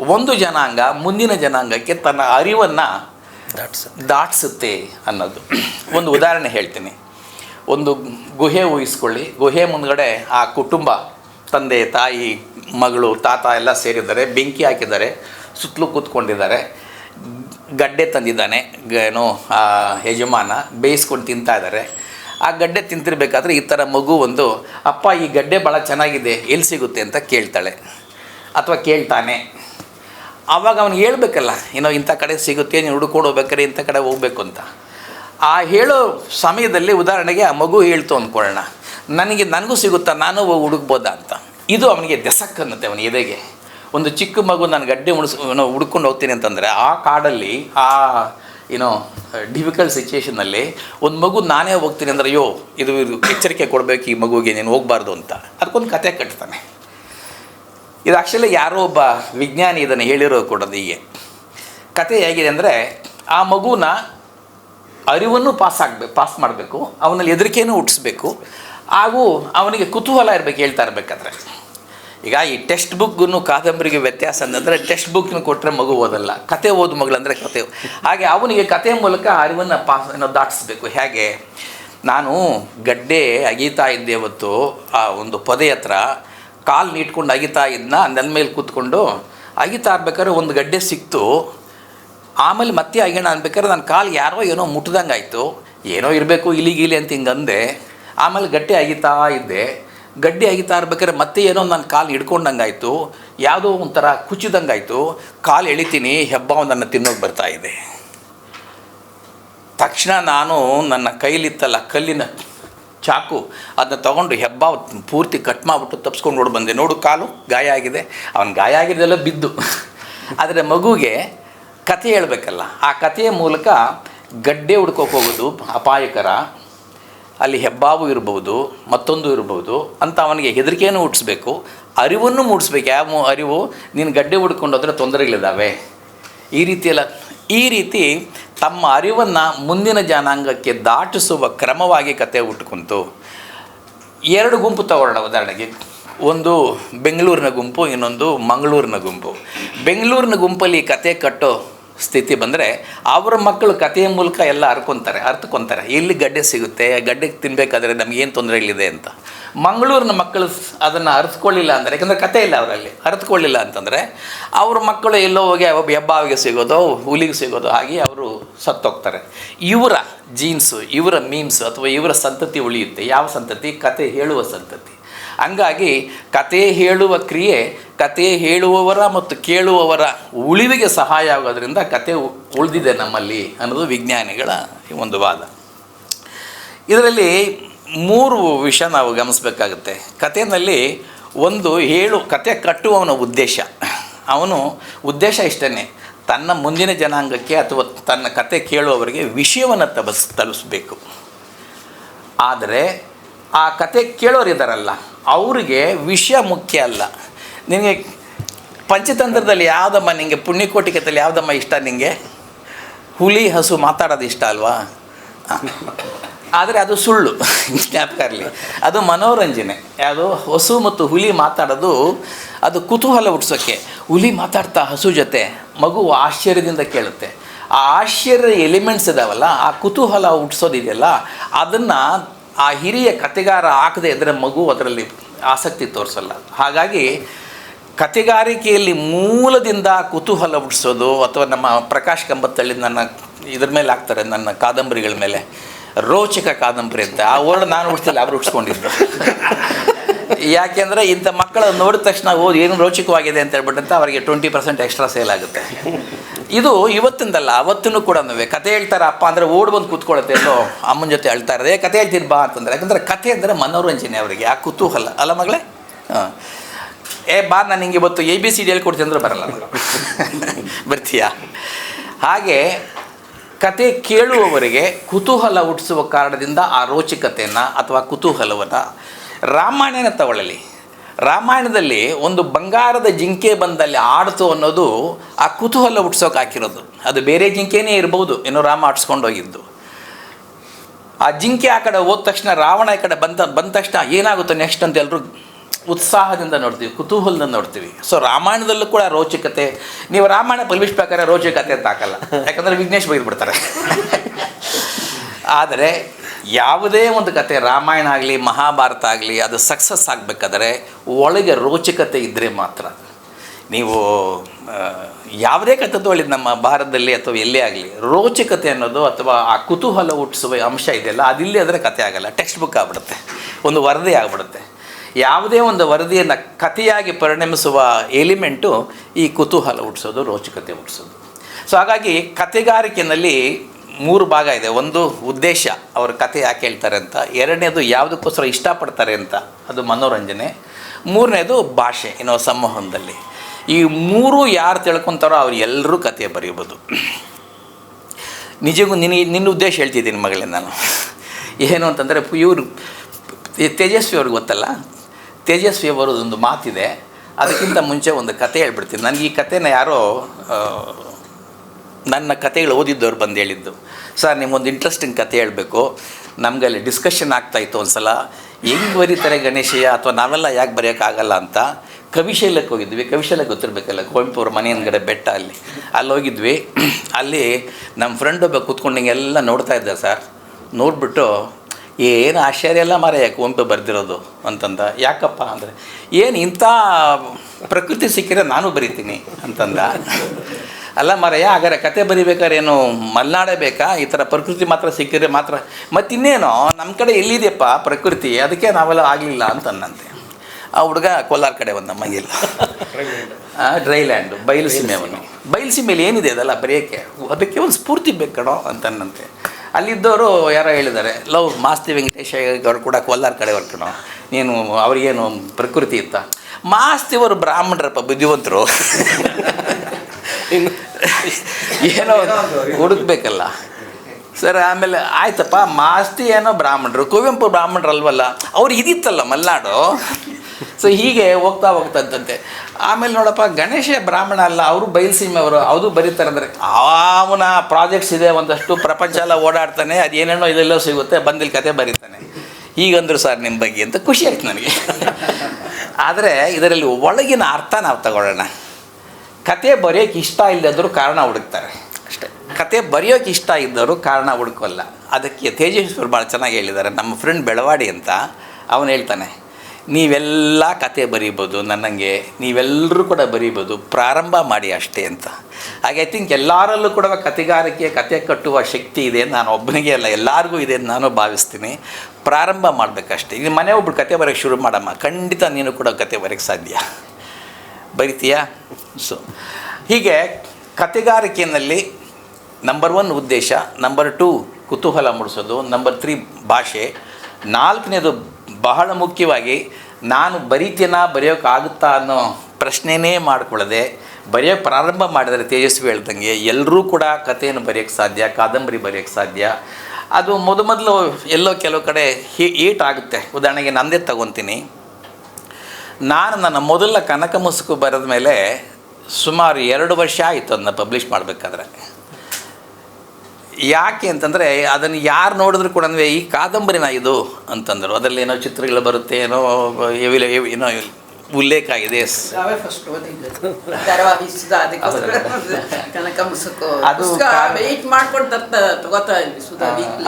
ಒಂದು ಜನಾಂಗ ಮುಂದಿನ ಜನಾಂಗಕ್ಕೆ ತನ್ನ ಅರಿವನ್ನು ದಾಟ್ಸ ದಾಟಿಸುತ್ತೆ ಅನ್ನೋದು. ಒಂದು ಉದಾಹರಣೆ ಹೇಳ್ತೀನಿ. ಒಂದು ಗುಹೆ ಊಹಿಸ್ಕೊಳ್ಳಿ. ಗುಹೆ ಮುಂದ್ಗಡೆ ಆ ಕುಟುಂಬ ತಂದೆ ತಾಯಿ ಮಗಳು ತಾತ ಎಲ್ಲ ಸೇರಿದ್ದಾರೆ. ಬೆಂಕಿ ಹಾಕಿದ್ದಾರೆ. ಸುತ್ತಲೂ ಕೂತ್ಕೊಂಡಿದ್ದಾರೆ. ಗಡ್ಡೆ ತಂದಿದ್ದಾನೆ. ಏನೋ ಆ ಯಜಮಾನ ಬೇಯಿಸ್ಕೊಂಡು ತಿಂತಾ ಇದ್ದಾರೆ. ಆ ಗಡ್ಡೆ ತಿಂತಿರ್ಬೇಕಾದ್ರೆ ಈ ಥರ ಮಗು ಒಂದು ಅಪ್ಪ ಈ ಗಡ್ಡೆ ಭಾಳ ಚೆನ್ನಾಗಿದೆ. ಎಲ್ಲಿ ಸಿಗುತ್ತೆ? ಅಂತ ಕೇಳ್ತಾಳೆ. ಅಥವಾ ಕೇಳ್ತಾನೆ. ಆವಾಗ ಅವ್ನು ಹೇಳ್ಬೇಕಲ್ಲ, ಏನೋ ಇಂಥ ಕಡೆ ಸಿಗುತ್ತೆ, ನೀನು ಹುಡುಕೊಂಡು ಹೋಗ್ಬೇಕಾರೆ ಇಂಥ ಕಡೆ ಹೋಗ್ಬೇಕು ಅಂತ. ಆ ಹೇಳೋ ಸಮಯದಲ್ಲಿ ಉದಾಹರಣೆಗೆ ಆ ಮಗು ಹೇಳ್ತು ಅಂದ್ಕೊಳ್ಳೋಣ, ನನಗೆ, ನನಗೂ ಸಿಗುತ್ತಾ, ನಾನು ಹುಡುಕ್ಬೋದಾ ಅಂತ. ಇದು ಅವನಿಗೆ ದೆಸಕ್ ಅನ್ನತ್ತೆ ಅವನ ಎದೆಗೆ. ಒಂದು ಚಿಕ್ಕ ಮಗು ನಾನು ಗಡ್ಡೆ ಉಣಿಸ್, ಏನೋ ಹುಡ್ಕೊಂಡು ಹೋಗ್ತೀನಿ ಅಂತಂದರೆ, ಆ ಕಾಡಲ್ಲಿ, ಆ, ಏನೋ ಡಿಫಿಕಲ್ಟ್ ಸಿಚುಯೇಷನಲ್ಲಿ ಒಂದು ಮಗು ನಾನೇ ಹೋಗ್ತೀನಿ ಅಂದರೆ, ಅಯ್ಯೋ, ಇದು ಇದು ಎಚ್ಚರಿಕೆ ಕೊಡಬೇಕು ಈ ಮಗುಗೆ ನೀನು ಹೋಗಬಾರ್ದು ಅಂತ. ಅದಕ್ಕೊಂದು ಕತೆ ಕಟ್ತಾನೆ. ಇದು ಆ್ಯಕ್ಚುಲಿ ಯಾರೋ ಒಬ್ಬ ವಿಜ್ಞಾನಿ ಇದನ್ನು ಹೇಳಿರೋ ಕೂಡ ಹೀಗೆ. ಕತೆ ಹೇಗಿದೆ ಅಂದರೆ, ಆ ಮಗುನ ಅರಿವನ್ನು ಪಾಸ್ ಆಗಬೇಕು ಪಾಸ್ ಮಾಡಬೇಕು, ಅವನಲ್ಲಿ ಹೆದರಿಕೆಯನ್ನು ಹುಟ್ಟಿಸ್ಬೇಕು, ಹಾಗೂ ಅವನಿಗೆ ಕುತೂಹಲ ಇರಬೇಕು, ಹೇಳ್ತಾ ಇರಬೇಕಾದ್ರೆ. ಈಗ ಈ ಟೆಕ್ಸ್ಟ್ ಬುಕ್ಗೂ ಕಾದಂಬರಿಗೆ ವ್ಯತ್ಯಾಸ ಅಂತಂದರೆ ಟೆಕ್ಸ್ಟ್ ಬುಕ್ನ ಕೊಟ್ಟರೆ ಮಗು ಓದಲ್ಲ. ಕತೆ ಓದು ಮಗಳಂದರೆ ಕತೆ. ಹಾಗೆ ಅವನಿಗೆ ಕತೆ ಮೂಲಕ ಅರಿವನ್ನು ಪಾಸ್ ದಾಟಿಸ್ಬೇಕು. ಹೇಗೆ? ನಾನು ಗಡ್ಡೆ ಅಗೀತಾ ಇದ್ದೆ ಅವತ್ತು ಆ ಒಂದು ಪೊದೆ ಹತ್ರ ಕಾಲು ನೀಟ್ಕೊಂಡು ಅಗಿತಾ ಇದ್ನ ನೆಲ ಮೇಲೆ ಕೂತ್ಕೊಂಡು, ಅಗಿತಾ ಇರ್ಬೇಕಾದ್ರೆ ಒಂದು ಗಡ್ಡೆ ಸಿಕ್ತು. ಆಮೇಲೆ ಮತ್ತೆ ಅಗಿಣ ಅನ್ಬೇಕಾದ್ರೆ ನನ್ನ ಕಾಲು ಯಾರೋ ಏನೋ ಮುಟ್ದಂಗೆ ಆಯಿತು. ಏನೋ ಇರಬೇಕು ಇಲಿಗಿಲಿ ಅಂತ ಹಿಂಗೆ ಅಂದೆ. ಆಮೇಲೆ ಗಟ್ಟಿ ಅಗಿತಾ ಇದ್ದೆ. ಗಡ್ಡಿ ಅಗಿತಾ ಇರ್ಬೇಕಾದ್ರೆ ಮತ್ತೆ ಏನೋ ನನ್ನ ಕಾಲು ಹಿಡ್ಕೊಂಡಂಗಾಯ್ತು ಯಾವುದೋ ಒಂಥರ ಕುಚ್ಚಿದಂಗಾಯ್ತು ಕಾಲು ಎಳಿತೀನಿ ಹೆಬ್ಬಾವು ನನ್ನ ತಿನ್ನೋಕೆ ಬರ್ತಾ ಇದೆ. ತಕ್ಷಣ ನಾನು ನನ್ನ ಕೈಲಿತ್ತಲ್ಲ, ಕಲ್ಲಿನ ಚಾಕು ಅದನ್ನ ತಗೊಂಡು ಹೆಬ್ಬಾವು ಪೂರ್ತಿ ಕಟ್ ಮಾಡಿಬಿಟ್ಟು ತಪ್ಸ್ಕೊಂಡು ನೋಡಿ ಬಂದೆ. ನೋಡು ಕಾಲು ಗಾಯ ಆಗಿದೆ. ಅವನು ಗಾಯ ಆಗಿದ್ದೆಲ್ಲ ಬಿದ್ದು. ಆದರೆ ಮಗುಗೆ ಕಥೆ ಹೇಳಬೇಕಲ್ಲ. ಆ ಕಥೆಯ ಮೂಲಕ ಗಡ್ಡೆ ಹುಡ್ಕೋಕೆ ಹೋಗೋದು ಅಪಾಯಕರ. ಅಲ್ಲಿ ಹೆಬ್ಬಾವು ಇರಬಹುದು ಮತ್ತೊಂದು ಇರಬಹುದು ಅಂತ ಅವನಿಗೆ ಹೆದರಿಕೆಯನ್ನು ಹುಟ್ಟಿಸ್ಬೇಕು. ಅರಿವನ್ನು ಮೂಡಿಸ್ಬೇಕು. ಯಾವ ಅರಿವು? ನೀನು ಗಡ್ಡೆ ಹುಡ್ಕೊಂಡು ಹೋದ್ರೆ ತೊಂದರೆಗಳಿದ್ದಾವೆ ಈ ರೀತಿಯೆಲ್ಲ ಈ ರೀತಿ ತಮ್ಮ ಅರಿವನ್ನು ಮುಂದಿನ ಜನಾಂಗಕ್ಕೆ ದಾಟಿಸುವ ಕ್ರಮವಾಗಿ ಕತೆ ಹುಟ್ಟುಕೊಂತು. ಎರಡು ಗುಂಪು ತಗೊಳ್ಳೋಣ ಉದಾಹರಣೆಗೆ. ಒಂದು ಬೆಂಗಳೂರಿನ ಗುಂಪು, ಇನ್ನೊಂದು ಮಂಗಳೂರಿನ ಗುಂಪು. ಬೆಂಗಳೂರಿನ ಗುಂಪಲ್ಲಿ ಕತೆ ಕಟ್ಟೋ ಸ್ಥಿತಿ ಬಂದರೆ ಅವರ ಮಕ್ಕಳು ಕಥೆಯ ಮೂಲಕ ಎಲ್ಲ ಅರ್ಕೊತಾರೆ, ಅರ್ತ್ಕೊತಾರೆ. ಎಲ್ಲಿ ಗಡ್ಡೆ ಸಿಗುತ್ತೆ ಗಡ್ಡೆಗೆ ತಿನ್ನಬೇಕಾದ್ರೆ ನಮಗೇನು ತೊಂದರೆಗಳಿದೆ ಅಂತ. ಮಂಗಳೂರಿನ ಮಕ್ಕಳು ಅದನ್ನು ಅರ್ಥಕೊಳ್ಳಿಲ್ಲ ಅಂದರೆ, ಯಾಕಂದರೆ ಕತೆ ಇಲ್ಲ ಅವರಲ್ಲಿ. ಅರ್ಥಕೊಳ್ಳಿಲ್ಲ ಅಂತಂದರೆ ಅವ್ರ ಮಕ್ಕಳು ಎಲ್ಲೋ ಹೋಗಿ ಒಬ್ಬ ಹೆಬ್ಬಾವಿಗೆ ಸಿಗೋದು, ಹುಲಿಗೆ ಸಿಗೋದು, ಹಾಗೆ ಅವರು ಸತ್ತೋಗ್ತಾರೆ. ಇವರ ಜೀನ್ಸು ಇವರ ಮೀಮ್ಸ್ ಅಥವಾ ಇವರ ಸಂತತಿ ಉಳಿಯುತ್ತೆ. ಯಾವ ಸಂತತಿ? ಕತೆ ಹೇಳುವ ಸಂತತಿ. ಹಂಗಾಗಿ ಕತೆ ಹೇಳುವ ಕ್ರಿಯೆ, ಕತೆ ಹೇಳುವವರ ಮತ್ತು ಕೇಳುವವರ ಉಳಿವಿಗೆ ಸಹಾಯ ಆಗೋದ್ರಿಂದ ಕತೆ ಉಳಿದಿದೆ ನಮ್ಮಲ್ಲಿ ಅನ್ನೋದು ವಿಜ್ಞಾನಿಗಳ ಒಂದು ವಾದ. ಇದರಲ್ಲಿ ಮೂರು ವಿಷಯ ನಾವು ಗಮನಿಸಬೇಕಾಗುತ್ತೆ. ಕಥೆಯಲ್ಲಿ ಒಂದು ಹೇಳು, ಕತೆ ಕಟ್ಟುವವನ ಉದ್ದೇಶ. ಅವನು ಉದ್ದೇಶ ಇಷ್ಟೇ ತನ್ನ ಮುಂದಿನ ಜನಾಂಗಕ್ಕೆ ಅಥವಾ ತನ್ನ ಕತೆ ಕೇಳುವವರಿಗೆ ವಿಷಯವನ್ನು ತಬಸ್ ತಲುಪಿಸ್ಬೇಕು ಆದರೆ ಆ ಕತೆ ಕೇಳೋರಿದ್ದಾರಲ್ಲ ಅವರಿಗೆ ವಿಷಯ ಮುಖ್ಯ ಅಲ್ಲ. ನಿನಗೆ ಪಂಚತಂತ್ರದಲ್ಲಿ ಯಾವುದಮ್ಮ ನಿನಗೆ ಪುಣ್ಯಕೋಟಿ ಕಥೆಯಲ್ಲಿ ಯಾವುದಮ್ಮ ಇಷ್ಟ ನಿನಗೆ ಹುಲಿ, ಹಸು ಮಾತಾಡೋದು ಇಷ್ಟ ಅಲ್ವಾ? ಆದರೆ ಅದು ಸುಳ್ಳು, ಜ್ಞಾಪಕ ಇರಲಿ. ಅದು ಮನೋರಂಜನೆ. ಯಾವುದು? ಹಸು ಮತ್ತು ಹುಲಿ ಮಾತಾಡೋದು, ಅದು ಕುತೂಹಲ ಹುಟ್ಟಿಸೋಕ್ಕೆ ಹುಲಿ ಮಾತಾಡ್ತಾ ಹಸು ಜೊತೆ, ಮಗು ಆಶ್ಚರ್ಯದಿಂದ ಕೇಳುತ್ತೆ. ಆ ಆಶ್ಚರ್ಯ ಎಲಿಮೆಂಟ್ಸ್ ಇದಾವಲ್ಲ, ಆ ಕುತೂಹಲ ಹುಟ್ಟಿಸೋದಿದೆಯಲ್ಲ ಅದನ್ನು ಆ ಹಿರಿಯ ಕತೆಗಾರ ಹಾಕದೆ ಅಂದರೆ ಮಗು ಅದರಲ್ಲಿ ಆಸಕ್ತಿ ತೋರಿಸಲ್ಲ. ಹಾಗಾಗಿ ಕತೆಗಾರಿಕೆಯಲ್ಲಿ ಮೂಲದಿಂದ ಕುತೂಹಲ ಹುಟ್ಟಿಸೋದು ಅಥವಾ ನಮ್ಮ ಪ್ರಕಾಶ್ ಕಂಬತ್ತಳ್ಳಿ ನನ್ನ ಇದ್ರ ಮೇಲೆ ಹಾಕ್ತಾರೆ, ನನ್ನ ಕಾದಂಬರಿಗಳ ಮೇಲೆ. ರೋಚಕ ಕಾದಂಬರಿ ಅಂತ. ಆ ವರ್ಡ್ ನಾನು ಹುಡ್ತಿಲ್ಲ ಅವರು ಹುಟ್ಟಿಸ್ಕೊಂಡಿದ್ದು ಯಾಕೆಂದರೆ ಇಂಥ ಮಕ್ಕಳನ್ನು ನೋಡಿದ ತಕ್ಷಣ ಓದಿ ಏನು ರೋಚಕವಾಗಿದೆ ಅಂತ ಹೇಳ್ಬಿಟ್ಟಂತ ಅವರಿಗೆ ಟ್ವೆಂಟಿ ಪರ್ಸೆಂಟ್ ಎಕ್ಸ್ಟ್ರಾ ಸೇಲ್ ಆಗುತ್ತೆ. ಇದು ಇವತ್ತಿಂದಲ್ಲ, ಅವತ್ತಿನೂ ಕೂಡ ಕತೆ ಹೇಳ್ತಾರೆ, ಅಪ್ಪ ಅಂದರೆ ಓಡ್ ಬಂದು ಕೂತ್ಕೊಳ್ಳುತ್ತೆ, ಎಲ್ಲೋ ಅಮ್ಮನ ಜೊತೆ ಅಳ್ತಾ ಇರೋದೇ. ಕತೆ ಹೇಳ್ತೀನಿ ಬಾ ಅಂತಂದ್ರೆ. ಯಾಕಂದರೆ ಕತೆ ಅಂದರೆ ಮನೋರಂಜನೆ ಅವರಿಗೆ, ಆ ಕುತೂಹಲ. ಅಲ್ಲ ಮಗಳೇ? ಹಾಂ. ಏ, ಬಾ, ನಾನು ಇವತ್ತು ಎ ಬಿ ಸಿ ಡಿ ಹೇಳ್ಕೊಡ್ತೀನಿ ಅಂದ್ರೆ ಬರಲ್ಲ ಬರ್ತೀಯಾ? ಹಾಗೆ ಕತೆ ಕೇಳುವವರಿಗೆ ಕುತೂಹಲ ಹುಟ್ಟಿಸುವ ಕಾರಣದಿಂದ ಆ ರೋಚಕತೆಯನ್ನು ಅಥವಾ ಕುತೂಹಲವನ್ನು ರಾಮಾಯಣನ ತಗೊಳ್ಳಲಿ ರಾಮಾಯಣದಲ್ಲಿ ಒಂದು ಬಂಗಾರದ ಜಿಂಕೆ ಬಂದಲ್ಲಿ ಆಡ್ತು ಅನ್ನೋದು ಆ ಕುತೂಹಲ ಹುಟ್ಸೋಕೆ ಹಾಕಿರೋದು. ಅದು ಬೇರೆ ಜಿಂಕೆನೇ ಇರ್ಬೋದು ಏನೋ ರಾಮ ಆಡಿಸ್ಕೊಂಡೋಗಿದ್ದು ಆ ಜಿಂಕೆ ಆ ಕಡೆ ಹೋದ ತಕ್ಷಣ ರಾವಣ ಈ ಕಡೆ ಬಂದ ಬಂದ ತಕ್ಷಣ ಏನಾಗುತ್ತೆ ನೆಕ್ಸ್ಟ್ ಅಂತ ಎಲ್ಲರೂ ಉತ್ಸಾಹದಿಂದ ನೋಡ್ತೀವಿ, ಕುತೂಹಲದಿಂದ ನೋಡ್ತೀವಿ. ಸೊ ರಾಮಾಯಣದಲ್ಲೂ ಕೂಡ ರೋಚಕತೆ. ನೀವು ರಾಮಾಯಣ ಪಲ್ವಿಸ್ಬೇಕಾದ್ರೆ ರೋಚಕತೆ ಅಂತ ಹಾಕಲ್ಲ. ಯಾಕಂದರೆ ವಿಘ್ನೇಶ್ ಬೈದ್ಬಿಡ್ತಾರೆ ಆದರೆ ಯಾವುದೇ ಒಂದು ಕತೆ ರಾಮಾಯಣ ಆಗಲಿ, ಮಹಾಭಾರತ ಆಗಲಿ, ಅದು ಸಕ್ಸಸ್ ಆಗಬೇಕಾದ್ರೆ ಒಳಗೆ ರೋಚಕತೆ ಇದ್ದರೆ ಮಾತ್ರ. ನೀವು ಯಾವುದೇ ಕತೆ ತೊಳಿ ನಮ್ಮ ಭಾರತದಲ್ಲಿ ಅಥವಾ ಎಲ್ಲೇ ಆಗಲಿ, ರೋಚಕತೆ ಅನ್ನೋದು ಅಥವಾ ಆ ಕುತೂಹಲ ಹುಟ್ಟಿಸುವ ಅಂಶ ಇದೆಯಲ್ಲ ಅದಿಲ್ಲೇ ಅದರ ಕತೆ ಆಗಲ್ಲ. ಟೆಕ್ಸ್ಟ್ ಬುಕ್ ಆಗ್ಬಿಡುತ್ತೆ. ಒಂದು ವರದಿ ಆಗ್ಬಿಡುತ್ತೆ. ಯಾವುದೇ ಒಂದು ವರದಿಯನ್ನು ಕಥೆಯಾಗಿ ಪರಿಣಮಿಸುವ ಎಲಿಮೆಂಟು ಈ ಕುತೂಹಲ ಹುಟ್ಟಿಸೋದು, ರೋಚಕತೆ ಹುಟ್ಟಿಸೋದು. ಸೊ ಹಾಗಾಗಿ ಕತೆಗಾರಿಕೆಯಲ್ಲಿ ಮೂರು ಭಾಗ ಇದೆ. ಒಂದು ಉದ್ದೇಶ ಅವ್ರ ಕತೆ ಯಾಕೆ ಹೇಳ್ತಾರೆ ಅಂತ, ಎರಡನೇದು ಯಾವುದಕ್ಕೋಸ್ಕರ ಇಷ್ಟಪಡ್ತಾರೆ ಅಂತ, ಅದು ಮನೋರಂಜನೆ. ಮೂರನೇದು ಭಾಷೆ, ಏನೋ ಸಂವಹನದಲ್ಲಿ. ಈ ಮೂರು ಯಾರು ತಿಳ್ಕೊತಾರೋ ಅವ್ರು ಎಲ್ಲರೂ ಕತೆ ಬರೆಯಬೋದು ನಿಜಕ್ಕೂ ನಿನಗೆ ನಿನ್ನ ಉದ್ದೇಶ ಹೇಳ್ತಿದ್ದೀನಿ ಮಗಳೇ ನಾನು. ಏನು ಅಂತಂದರೆ, ಇವರು ತೇಜಸ್ವಿ ಅವ್ರಿಗೆ ಗೊತ್ತಲ್ಲ? ತೇಜಸ್ವಿ ಅವರದೊಂದು ಮಾತಿದೆ. ಅದಕ್ಕಿಂತ ಮುಂಚೆ ಒಂದು ಕತೆ ಹೇಳ್ಬಿಡ್ತೀನಿ. ನನಗೆ ಈ ಕಥೆನ ಯಾರೋ ನನ್ನ ಕಥೆಗಳು ಓದಿದ್ದವ್ರು ಬಂದು ಹೇಳಿದ್ದು. ಸರ್ ನಿಮ್ಮೊಂದು ಇಂಟ್ರೆಸ್ಟಿಂಗ್ ಕತೆ ಹೇಳಬೇಕು. ನಮಗೆ ಅಲ್ಲಿ ಡಿಸ್ಕಷನ್ ಆಗ್ತಾಯಿತ್ತು ಒಂದು ಸಲ ಹೆಂಗೆ ಬರೀತಾರೆ ಗಣೇಶಯ್ಯ? ಅಥವಾ ನಾವೆಲ್ಲ ಯಾಕೆ ಬರೆಯೋಕ್ಕಾಗಲ್ಲ ಅಂತ ಕವಿಶೈಲಕ್ಕೆ ಹೋಗಿದ್ವಿ. ಕವಿಶೈಲಕ್ಕೆ ಗೊತ್ತಿರಬೇಕಲ್ಲ ಕುವೆಂಪು ಅವ್ರ ಮನೆ ಹಿಂದ್ಗಡೆ ಬೆಟ್ಟ ಅಲ್ಲಿ. ಅಲ್ಲಿ ಹೋಗಿದ್ವಿ. ಅಲ್ಲಿ ನಮ್ಮ ಫ್ರೆಂಡ್ ಒಬ್ಬ ಕೂತ್ಕೊಂಡು ಹಿಂಗೆಲ್ಲ ನೋಡ್ತಾ ಇದ್ದೆ ಸರ್. ನೋಡಿಬಿಟ್ಟು, ಏನು ಆಶ್ಚರ್ಯ ಎಲ್ಲ ಮಾರ ಕುವೆಂಪು ಬರೆದಿರೋದು? ಅಂತಂದ. ಯಾಕಪ್ಪ? ಅಂದರೆ, ಏನು ಇಂಥ ಪ್ರಕೃತಿ ಸಿಕ್ಕಿದ್ರೆ ನಾನು ಬರಿತೀನಿ ಅಂತಂದ. ಅಲ್ಲ ಮರಯ್ಯ, ಹಾಗಾದ್ರೆ ಕತೆ ಬರಿಬೇಕಾದ್ರೆ ಏನು ಮಲೆನಾಡೇ ಬೇಕಾ? ಈ ಥರ ಪ್ರಕೃತಿ ಮಾತ್ರ ಸಿಕ್ಕಿದ್ರೆ ಮಾತ್ರ. ಮತ್ತಿನ್ನೇನೋ ನಮ್ಮ ಕಡೆ ಎಲ್ಲಿದೆಯಪ್ಪ ಪ್ರಕೃತಿ? ಅದಕ್ಕೆ ನಾವೆಲ್ಲ ಆಗಲಿಲ್ಲ ಅಂತ ಅನ್ನಂತೆ. ಆ ಹುಡುಗ ಕೋಲಾರ ಕಡೆ ಬಂದ ಮೈಗೆಲ್ಲ ಡ್ರೈ ಲ್ಯಾಂಡು ಬಯಲುಸೀಮೆಯವನು ಬಯಲುಸೀಮೆಯಲ್ಲಿ ಏನಿದೆ ಅದಲ್ಲ ಬರೆಯೋಕ್ಕೆ? ಅದಕ್ಕೆ ಒಂದು ಸ್ಫೂರ್ತಿ ಬೇಕು ಕಣೋ ಅಂತನ್ನಂತೆ ಅಲ್ಲಿದ್ದವರು ಯಾರೋ ಹೇಳಿದ್ದಾರೆ, ಲವ್ ಮಾಸ್ತಿ ವೆಂಕಟೇಶ ಅವರು ಕೂಡ ಕೋಲಾರ ಕಡೆ ಕಣೋ. ನೀನು ಅವ್ರಿಗೇನು ಪ್ರಕೃತಿ ಇತ್ತ? ಮಾಸ್ತಿಯವರು ಬ್ರಾಹ್ಮಣರಪ್ಪ ಬುದ್ಧಿವಂತರು. ಏನೋ ಹುಡುಕ್ಬೇಕಲ್ಲ. ಸರ್, ಆಮೇಲೆ ಆಯ್ತಪ್ಪ, ಮಾಸ್ತಿ ಏನೋ ಬ್ರಾಹ್ಮಣರು, ಕುವೆಂಪು ಬ್ರಾಹ್ಮಣರಲ್ವಲ್ಲ, ಅವ್ರು ಇದಿತ್ತಲ್ಲ ಮಲ್ನಾಡು. ಸೊ ಹೀಗೆ ಹೋಗ್ತಾ ಹೋಗ್ತಂತೆ ಆಮೇಲೆ ನೋಡಪ್ಪ, ಗಣೇಶ ಬ್ರಾಹ್ಮಣ ಅಲ್ಲ, ಅವರು ಬಯಲುಸೀಮೆಯವರು ಅದು ಬರೀತಾರೆ ಅಂದರೆ, ಅವನ ಪ್ರಾಜೆಕ್ಟ್ಸ್ ಇದೆ, ಒಂದಷ್ಟು ಪ್ರಪಂಚ ಎಲ್ಲ ಓಡಾಡ್ತಾನೆ, ಅದು ಏನೇನೋ ಇದೆಲ್ಲೋ ಸಿಗುತ್ತೆ ಬಂದಿಲ್ಲಿ ಕತೆ ಬರೀತಾನೆ. ಹೀಗಂದ್ರು ಸರ್ ನಿಮ್ಮ ಬಗ್ಗೆ ಅಂತ ಖುಷಿ ಆಯ್ತು ನನಗೆ. ಆದರೆ, ಇದರಲ್ಲಿ ಒಳಗಿನ ಅರ್ಥ ನಾವು ತಗೊಳ್ಳೋಣ. ಕತೆ ಬರೆಯೋಕೆ ಇಷ್ಟ ಇಲ್ಲದ್ರು ಕಾರಣ ಹುಡುಕ್ತಾರೆ. ಅಷ್ಟೇ. ಕತೆ ಬರೆಯೋಕೆ ಇಷ್ಟ ಇದ್ದವರು ಕಾರಣ ಹುಡುಕೋಲ್ಲ. ಅದಕ್ಕೆ ತೇಜಸ್ವರು ಭಾಳ ಚೆನ್ನಾಗಿ ಹೇಳಿದ್ದಾರೆ. ನಮ್ಮ ಫ್ರೆಂಡ್ ಬೆಳವಾಡಿ ಅಂತ ಅವನು ಹೇಳ್ತಾನೆ ನೀವೆಲ್ಲ ಕತೆ ಬರೀಬೋದು ನನ್ನಂಗೆ ನೀವೆಲ್ಲರೂ ಕೂಡ ಬರೀಬೋದು ಪ್ರಾರಂಭ ಮಾಡಿ ಅಷ್ಟೇ ಅಂತ. ಹಾಗೆ ಐ ಥಿಂಕ್ ಎಲ್ಲರಲ್ಲೂ ಕೂಡ ಕತೆಗಾರಿಕೆ ಕತೆ ಕಟ್ಟುವ ಶಕ್ತಿ ಇದೆ ನಾನು ಒಬ್ಬನಿಗೆ ಅಲ್ಲ ಎಲ್ಲರಿಗೂ ಇದೆ ಅಂತ ನಾನು ಭಾವಿಸ್ತೀನಿ. ಪ್ರಾರಂಭ ಮಾಡಬೇಕಷ್ಟೇ. ಇದು ಮನೆ ಒಬ್ಬರು ಕತೆ ಬರೋಕ್ಕೆ ಶುರು ಮಾಡಮ್ಮ. ಖಂಡಿತ ನೀನು ಕೂಡ ಕತೆ ಬರೋಕ್ಕೆ ಸಾಧ್ಯ. ಬರಿತೀಯಾ? ಸೊ. ಹೀಗೆ ಕತೆಗಾರಿಕೆಯಲ್ಲಿ ನಂಬರ್ ಒನ್ ಉದ್ದೇಶ ನಂಬರ್ ಟೂ ಕುತೂಹಲ ಮೂಡಿಸೋದು ನಂಬರ್ ತ್ರೀ ಭಾಷೆ, ನಾಲ್ಕನೇದು ಬಹಳ ಮುಖ್ಯವಾಗಿ ನಾನು ಬರಿತೀನಾ ಬರೆಯೋಕ್ಕಾಗುತ್ತಾ ಅನ್ನೋ ಪ್ರಶ್ನೆನೇ ಮಾಡಿಕೊಳ್ಳದೆ ಬರೆಯೋಕ್ಕೆ ಪ್ರಾರಂಭ ಮಾಡಿದರೆ ತೇಜಸ್ವಿ ಹೇಳ್ದಂಗೆ ಎಲ್ಲರೂ ಕೂಡ ಕಥೆಯನ್ನು ಬರೆಯೋಕ್ಕೆ ಸಾಧ್ಯ, ಕಾದಂಬರಿ ಬರೆಯೋಕ್ಕೆ ಸಾಧ್ಯ. ಅದು ಮೊದಮೊದಲು ಎಲ್ಲೋ ಕೆಲವು ಕಡೆ ಹೀ ಈಟ್ ಆಗುತ್ತೆ. ಉದಾಹರಣೆಗೆ ನಂದೇ ತಗೊತೀನಿ. ನಾನು ನನ್ನ ಮೊದಲ ಕನಕ ಮುಸುಕು ಬರೆದ ಮೇಲೆ ಸುಮಾರು ಎರಡು ವರ್ಷ ಆಯಿತು ಅದನ್ನ ಪಬ್ಲಿಷ್ ಮಾಡಬೇಕಾದ್ರೆ. ಯಾಕೆ ಅಂತಂದರೆ ಅದನ್ನು ಯಾರು ನೋಡಿದ್ರು ಕೂಡ ಈ ಕಾದಂಬರಿನ ಇದು ಅಂತಂದರು. ಅದರಲ್ಲಿ ಏನೋ ಚಿತ್ರಗಳು ಬರುತ್ತೆ, ಏನೋ ಏನೋ ಉಲ್ಲೇಖ ಇದೆ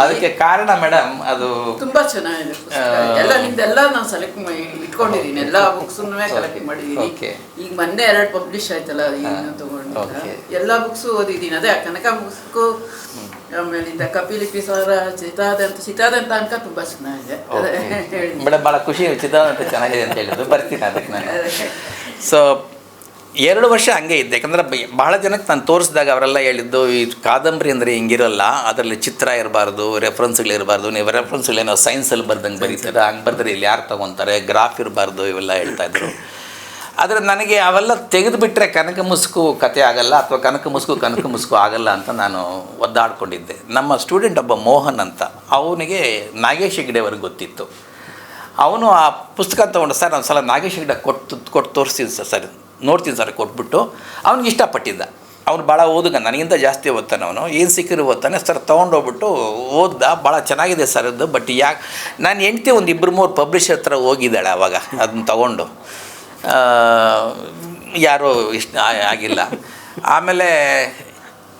ಅದಕ್ಕೆ ಕಾರಣ ಮೇಡಮ್ ಅದು ತುಂಬಾ ಚೆನ್ನಾಗಿದೆ ಎಲ್ಲ ನಿಮ್ದೆಲ್ಲ ನಾನು ಸೆಲೆಕ್ಟ್ ಇಟ್ಕೊಂಡಿದ್ದೀನಿ. ಎಲ್ಲ ಬುಕ್ಸನ್ನು ಮಾಡಿದ್ದೀನಿ. Okay. ಈಗ ಮೊನ್ನೆ ಎರಡು ಪಬ್ಲಿಷ್ ಆಯ್ತಲ್ಲ ತಗೊಂಡು ಎಲ್ಲಾ ಬುಕ್ಸು ಓದಿದ್ದೀನಿ. ಅದೇ ಕನಕ ಮುಸುಕು ಆಮೇಲಿಂದ ಕಪಿಲಿಪಿ ಸರ ಚಿತಾದಂತ ಚಿತಾದಂತ ಅನ್ಕ ತುಂಬಾ ಚೆನ್ನಾಗಿದೆ ಅದೇ ಹೇಳಿದ್ದು. ಮೇಡಮ್ ಭಾಳ ಖುಷಿ ಚಿತ್ರಾಂತ ಚೆನ್ನಾಗಿದೆ ಅಂತ ಹೇಳಿದ್ರು ಬರ್ತೀನಿ ಅದಕ್ಕೆ ನಾನು ಸೊ ಎರಡು ವರ್ಷ ಹಂಗೆ ಇದ್ದೆ. ಯಾಕಂದ್ರೆ ಬಹಳ ಜನಕ್ಕೆ ನಾನು ತೋರಿಸಿದಾಗ ಅವರೆಲ್ಲ ಹೇಳಿದ್ದು ಈ ಕಾದಂಬರಿ ಅಂದರೆ ಹಿಂಗಿರಲ್ಲ ಅದರಲ್ಲಿ ಚಿತ್ರ ಇರಬಾರ್ದು ರೆಫರೆನ್ಸ್ಗಳಿರಬಾರ್ದು ನೀವು ರೆಫರೆನ್ಸ್ಗಳೇನೋ ಸೈನ್ಸಲ್ಲಿ ಬರ್ದಂಗೆ ಬರೀತಾರೆ ಹಂಗೆ ಬರ್ತಾರೆ ಇಲ್ಲಿ ಯಾರು ತೊಗೊತಾರೆ ಗ್ರಾಫ್ ಇರಬಾರ್ದು ಇವೆಲ್ಲ ಹೇಳ್ತಾ ಇದ್ರು. ಆದರೆ ನನಗೆ ಅವೆಲ್ಲ ತೆಗೆದುಬಿಟ್ರೆ ಕನಕ ಮುಸುಕು ಕತೆ ಆಗಲ್ಲ ಅಥವಾ ಕನಕ ಮುಸುಕು ಕನಕ ಮುಸುಕು ಆಗಲ್ಲ ಅಂತ ನಾನು ಒದ್ದಾಡ್ಕೊಂಡಿದ್ದೆ. ನಮ್ಮ ಸ್ಟೂಡೆಂಟ್ ಒಬ್ಬ ಮೋಹನ್ ಅಂತ, ಅವನಿಗೆ ನಾಗೇಶ್ ಹೆಗ್ಡೆಯವ್ರಿಗೆ ಗೊತ್ತಿತ್ತು. ಅವನು ಆ ಪುಸ್ತಕ ತೊಗೊಂಡು, ಸರ್ ಒಂದು ಸಲ ನಾಗೇಶ್ ಹೆಗ್ಡೆ ಕೊಟ್ಟು ಕೊಟ್ಟು ತೋರಿಸ್ತೀನಿ ಸರ್ ಸರ್, ನೋಡ್ತೀನಿ ಸರ್, ಕೊಟ್ಬಿಟ್ಟು. ಅವ್ನಿಗೆ ಇಷ್ಟಪಟ್ಟಿದ್ದ. ಅವ್ನು ಭಾಳ ಓದುಗ, ನನಗಿಂತ ಜಾಸ್ತಿ ಓದ್ತಾನೆ ಅವನು. ಏನು ಸಿಕ್ಕಿರು ಓದ್ತಾನೆ. ಸರ್ ತೊಗೊಂಡೋಗ್ಬಿಟ್ಟು ಓದ್ದ, ಭಾಳ ಚೆನ್ನಾಗಿದೆ ಸರ್ ಅದು, ಬಟ್ ಯಾಕೆ, ನಾನು ಹೆಂಡ್ತಿ ಒಂದು ಇಬ್ಬರು ಮೂರು ಪಬ್ಲಿಷರ್ ಹತ್ರ ಹೋಗಿದ್ದಾಳೆ ಅವಾಗ, ಅದನ್ನ ತೊಗೊಂಡು. ಯಾರೂ ಇಷ್ಟ ಆಗಿಲ್ಲ. ಆಮೇಲೆ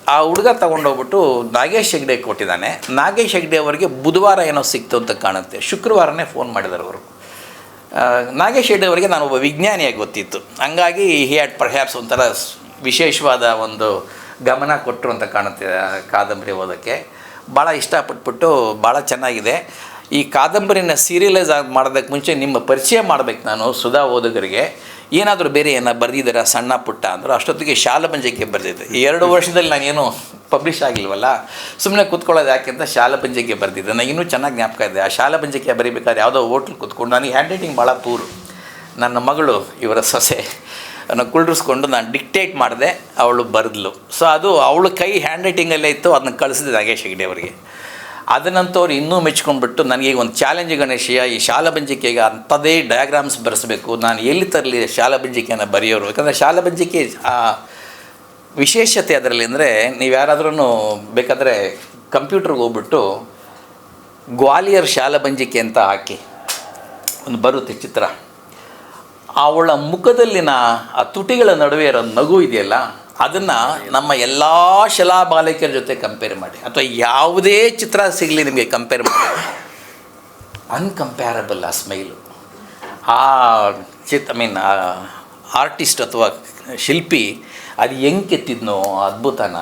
ಆ ಹುಡುಗ ತೊಗೊಂಡೋಗ್ಬಿಟ್ಟು ನಾಗೇಶ್ ಹೆಗ್ಡೆ ಕೊಟ್ಟಿದ್ದಾನೆ. ನಾಗೇಶ್ ಹೆಗ್ಡೆ ಅವರಿಗೆ ಬುಧವಾರ ಏನೋ ಸಿಕ್ತು ಅಂತ ಕಾಣುತ್ತೆ. ಶುಕ್ರವಾರನೇ ಫೋನ್ ಮಾಡಿದ್ದಾರೆ ಅವರು. ನಾಗೇಶ್ ಹೆಗ್ಡೆ ಅವರಿಗೆ ನಾನು ಒಬ್ಬ ವಿಜ್ಞಾನಿಯಾಗಿ ಗೊತ್ತಿತ್ತು. ಹಂಗಾಗಿ ಹಿ ಹ್ಯಾಡ್ ಪರ್ಹ್ಯಾಪ್ಸ್ ಒಂಥರ ವಿಶೇಷವಾದ ಒಂದು ಗಮನ ಕೊಟ್ಟರು ಅಂತ ಕಾಣುತ್ತೆ ಕಾದಂಬರಿ ಓದೋಕ್ಕೆ. ಭಾಳ ಇಷ್ಟಪಟ್ಬಿಟ್ಟು ಭಾಳ ಚೆನ್ನಾಗಿದೆ. ಈ ಕಾದಂಬರಿನ ಸೀರಿಯಲೈಸ್ ಆಗಿ ಮಾಡೋದಕ್ಕೆ ಮುಂಚೆ ನಿಮ್ಮ ಪರಿಚಯ ಮಾಡಬೇಕು ನಾನು ಸುಧಾ ಓದುಗರಿಗೆ. ಏನಾದರೂ ಬೇರೆ ಏನೋ ಬರೆದಿದ್ದೀರಾ ಸಣ್ಣ ಪುಟ್ಟ ಅಂದರು ಅಷ್ಟೊತ್ತಿಗೆ ಶಾಲಬಂಜಕ್ಕೆ ಬರೆದಿದ್ದೆ. ಎರಡು ವರ್ಷದಲ್ಲಿ ನಾನೇನು ಪಬ್ಲಿಷ್ ಆಗಿಲ್ವಲ್ಲ ಸುಮ್ಮನೆ ಕೂತ್ಕೊಳ್ಳೋದು ಯಾಕೆ ಅಂತ ಶಾಲಬಂಜಕ್ಕೆ ಬರೆದಿದ್ದೆ. ನಾನು ಇನ್ನೂ ಚೆನ್ನಾಗಿ ಜ್ಞಾಪಕ ಇದೆ. ಆ ಶಾಲಬಂಜಕ್ಕೆ ಬರೀಬೇಕಾದ್ರೆ ಯಾವುದೋ ಹೋಟ್ಲ್ ಕೂತ್ಕೊಂಡು ನನಗೆ ಹ್ಯಾಂಡ್ ರೈಟಿಂಗ್ ಭಾಳ ಪೂರು ನನ್ನ ಮಗಳು ಇವರ ಸೊಸೆ ಅನ್ನು ಕುಳ್ಳಿಸ್ಕೊಂಡು ನಾನು ಡಿಕ್ಟೇಟ್ ಮಾಡಿದೆ, ಅವಳು ಬರೆದ್ಲು. ಸೊ ಅದು ಅವಳು ಕೈ ಹ್ಯಾಂಡ್ ರೈಟಿಂಗಲ್ಲೇ ಇತ್ತು, ಅದನ್ನ ಕಳಿಸಿದೆ ನಾಗೇಶ್ ಹೆಗ್ಡೆ ಅವರಿಗೆ. ಅದನ್ನಂತೂ ಅವ್ರು ಇನ್ನೂ ಮೆಚ್ಕೊಂಡ್ಬಿಟ್ಟು ನನಗೆ ಒಂದು ಚಾಲೆಂಜ್ ಗಣೇಶಯ್ಯ, ಈ ಶಾಲಬಂಜಿಕೆಗೆ ಅಂಥದೇ ಡಯಾಗ್ರಾಮ್ಸ್ ಬರೆಸಬೇಕು. ನಾನು ಎಲ್ಲಿ ತರಲಿ ಶಾಲಬಂಜಿಕೆಯನ್ನು ಬರೆಯೋರು? ಯಾಕಂದರೆ ಶಾಲಬಂಜಿಕೆ ಆ, ವಿಶೇಷತೆ ಅದರಲ್ಲಿ ಅಂದರೆ ನೀವು ಯಾರಾದ್ರೂ ಬೇಕಾದರೆ ಕಂಪ್ಯೂಟ್ರಿಗೆ ಹೋಗ್ಬಿಟ್ಟು ಗ್ವಾಲಿಯರ್ ಶಾಲಬಂಜಿಕೆ ಅಂತ ಹಾಕಿ ಒಂದು ಬರುತ್ತೆ ಚಿತ್ರ. ಅವಳ ಮುಖದಲ್ಲಿನ ಆ ತುಟಿಗಳ ನಡುವೆ ಇರೋ ನಗು ಇದೆಯಲ್ಲ ಅದನ್ನು ನಮ್ಮ ಎಲ್ಲ ಶಲಾಬಾಲಕಿಯರ ಜೊತೆ ಕಂಪೇರ್ ಮಾಡಿ. ಅಥವಾ ಯಾವುದೇ ಚಿತ್ರ ಸಿಗಲಿ ನಿಮಗೆ ಕಂಪೇರ್ ಮಾಡಿ. ಅನ್ಕಂಪ್ಯಾರಬಲ್ ಆ ಸ್ಮೈಲು ಆ ಚಿತ್ ಐ ಮೀನ್ ಆರ್ಟಿಸ್ಟ್ ಅಥವಾ ಶಿಲ್ಪಿ ಅದು ಹೆಂಗೆ ಕೆತ್ತಿದ್ನೋ ಅದ್ಭುತನ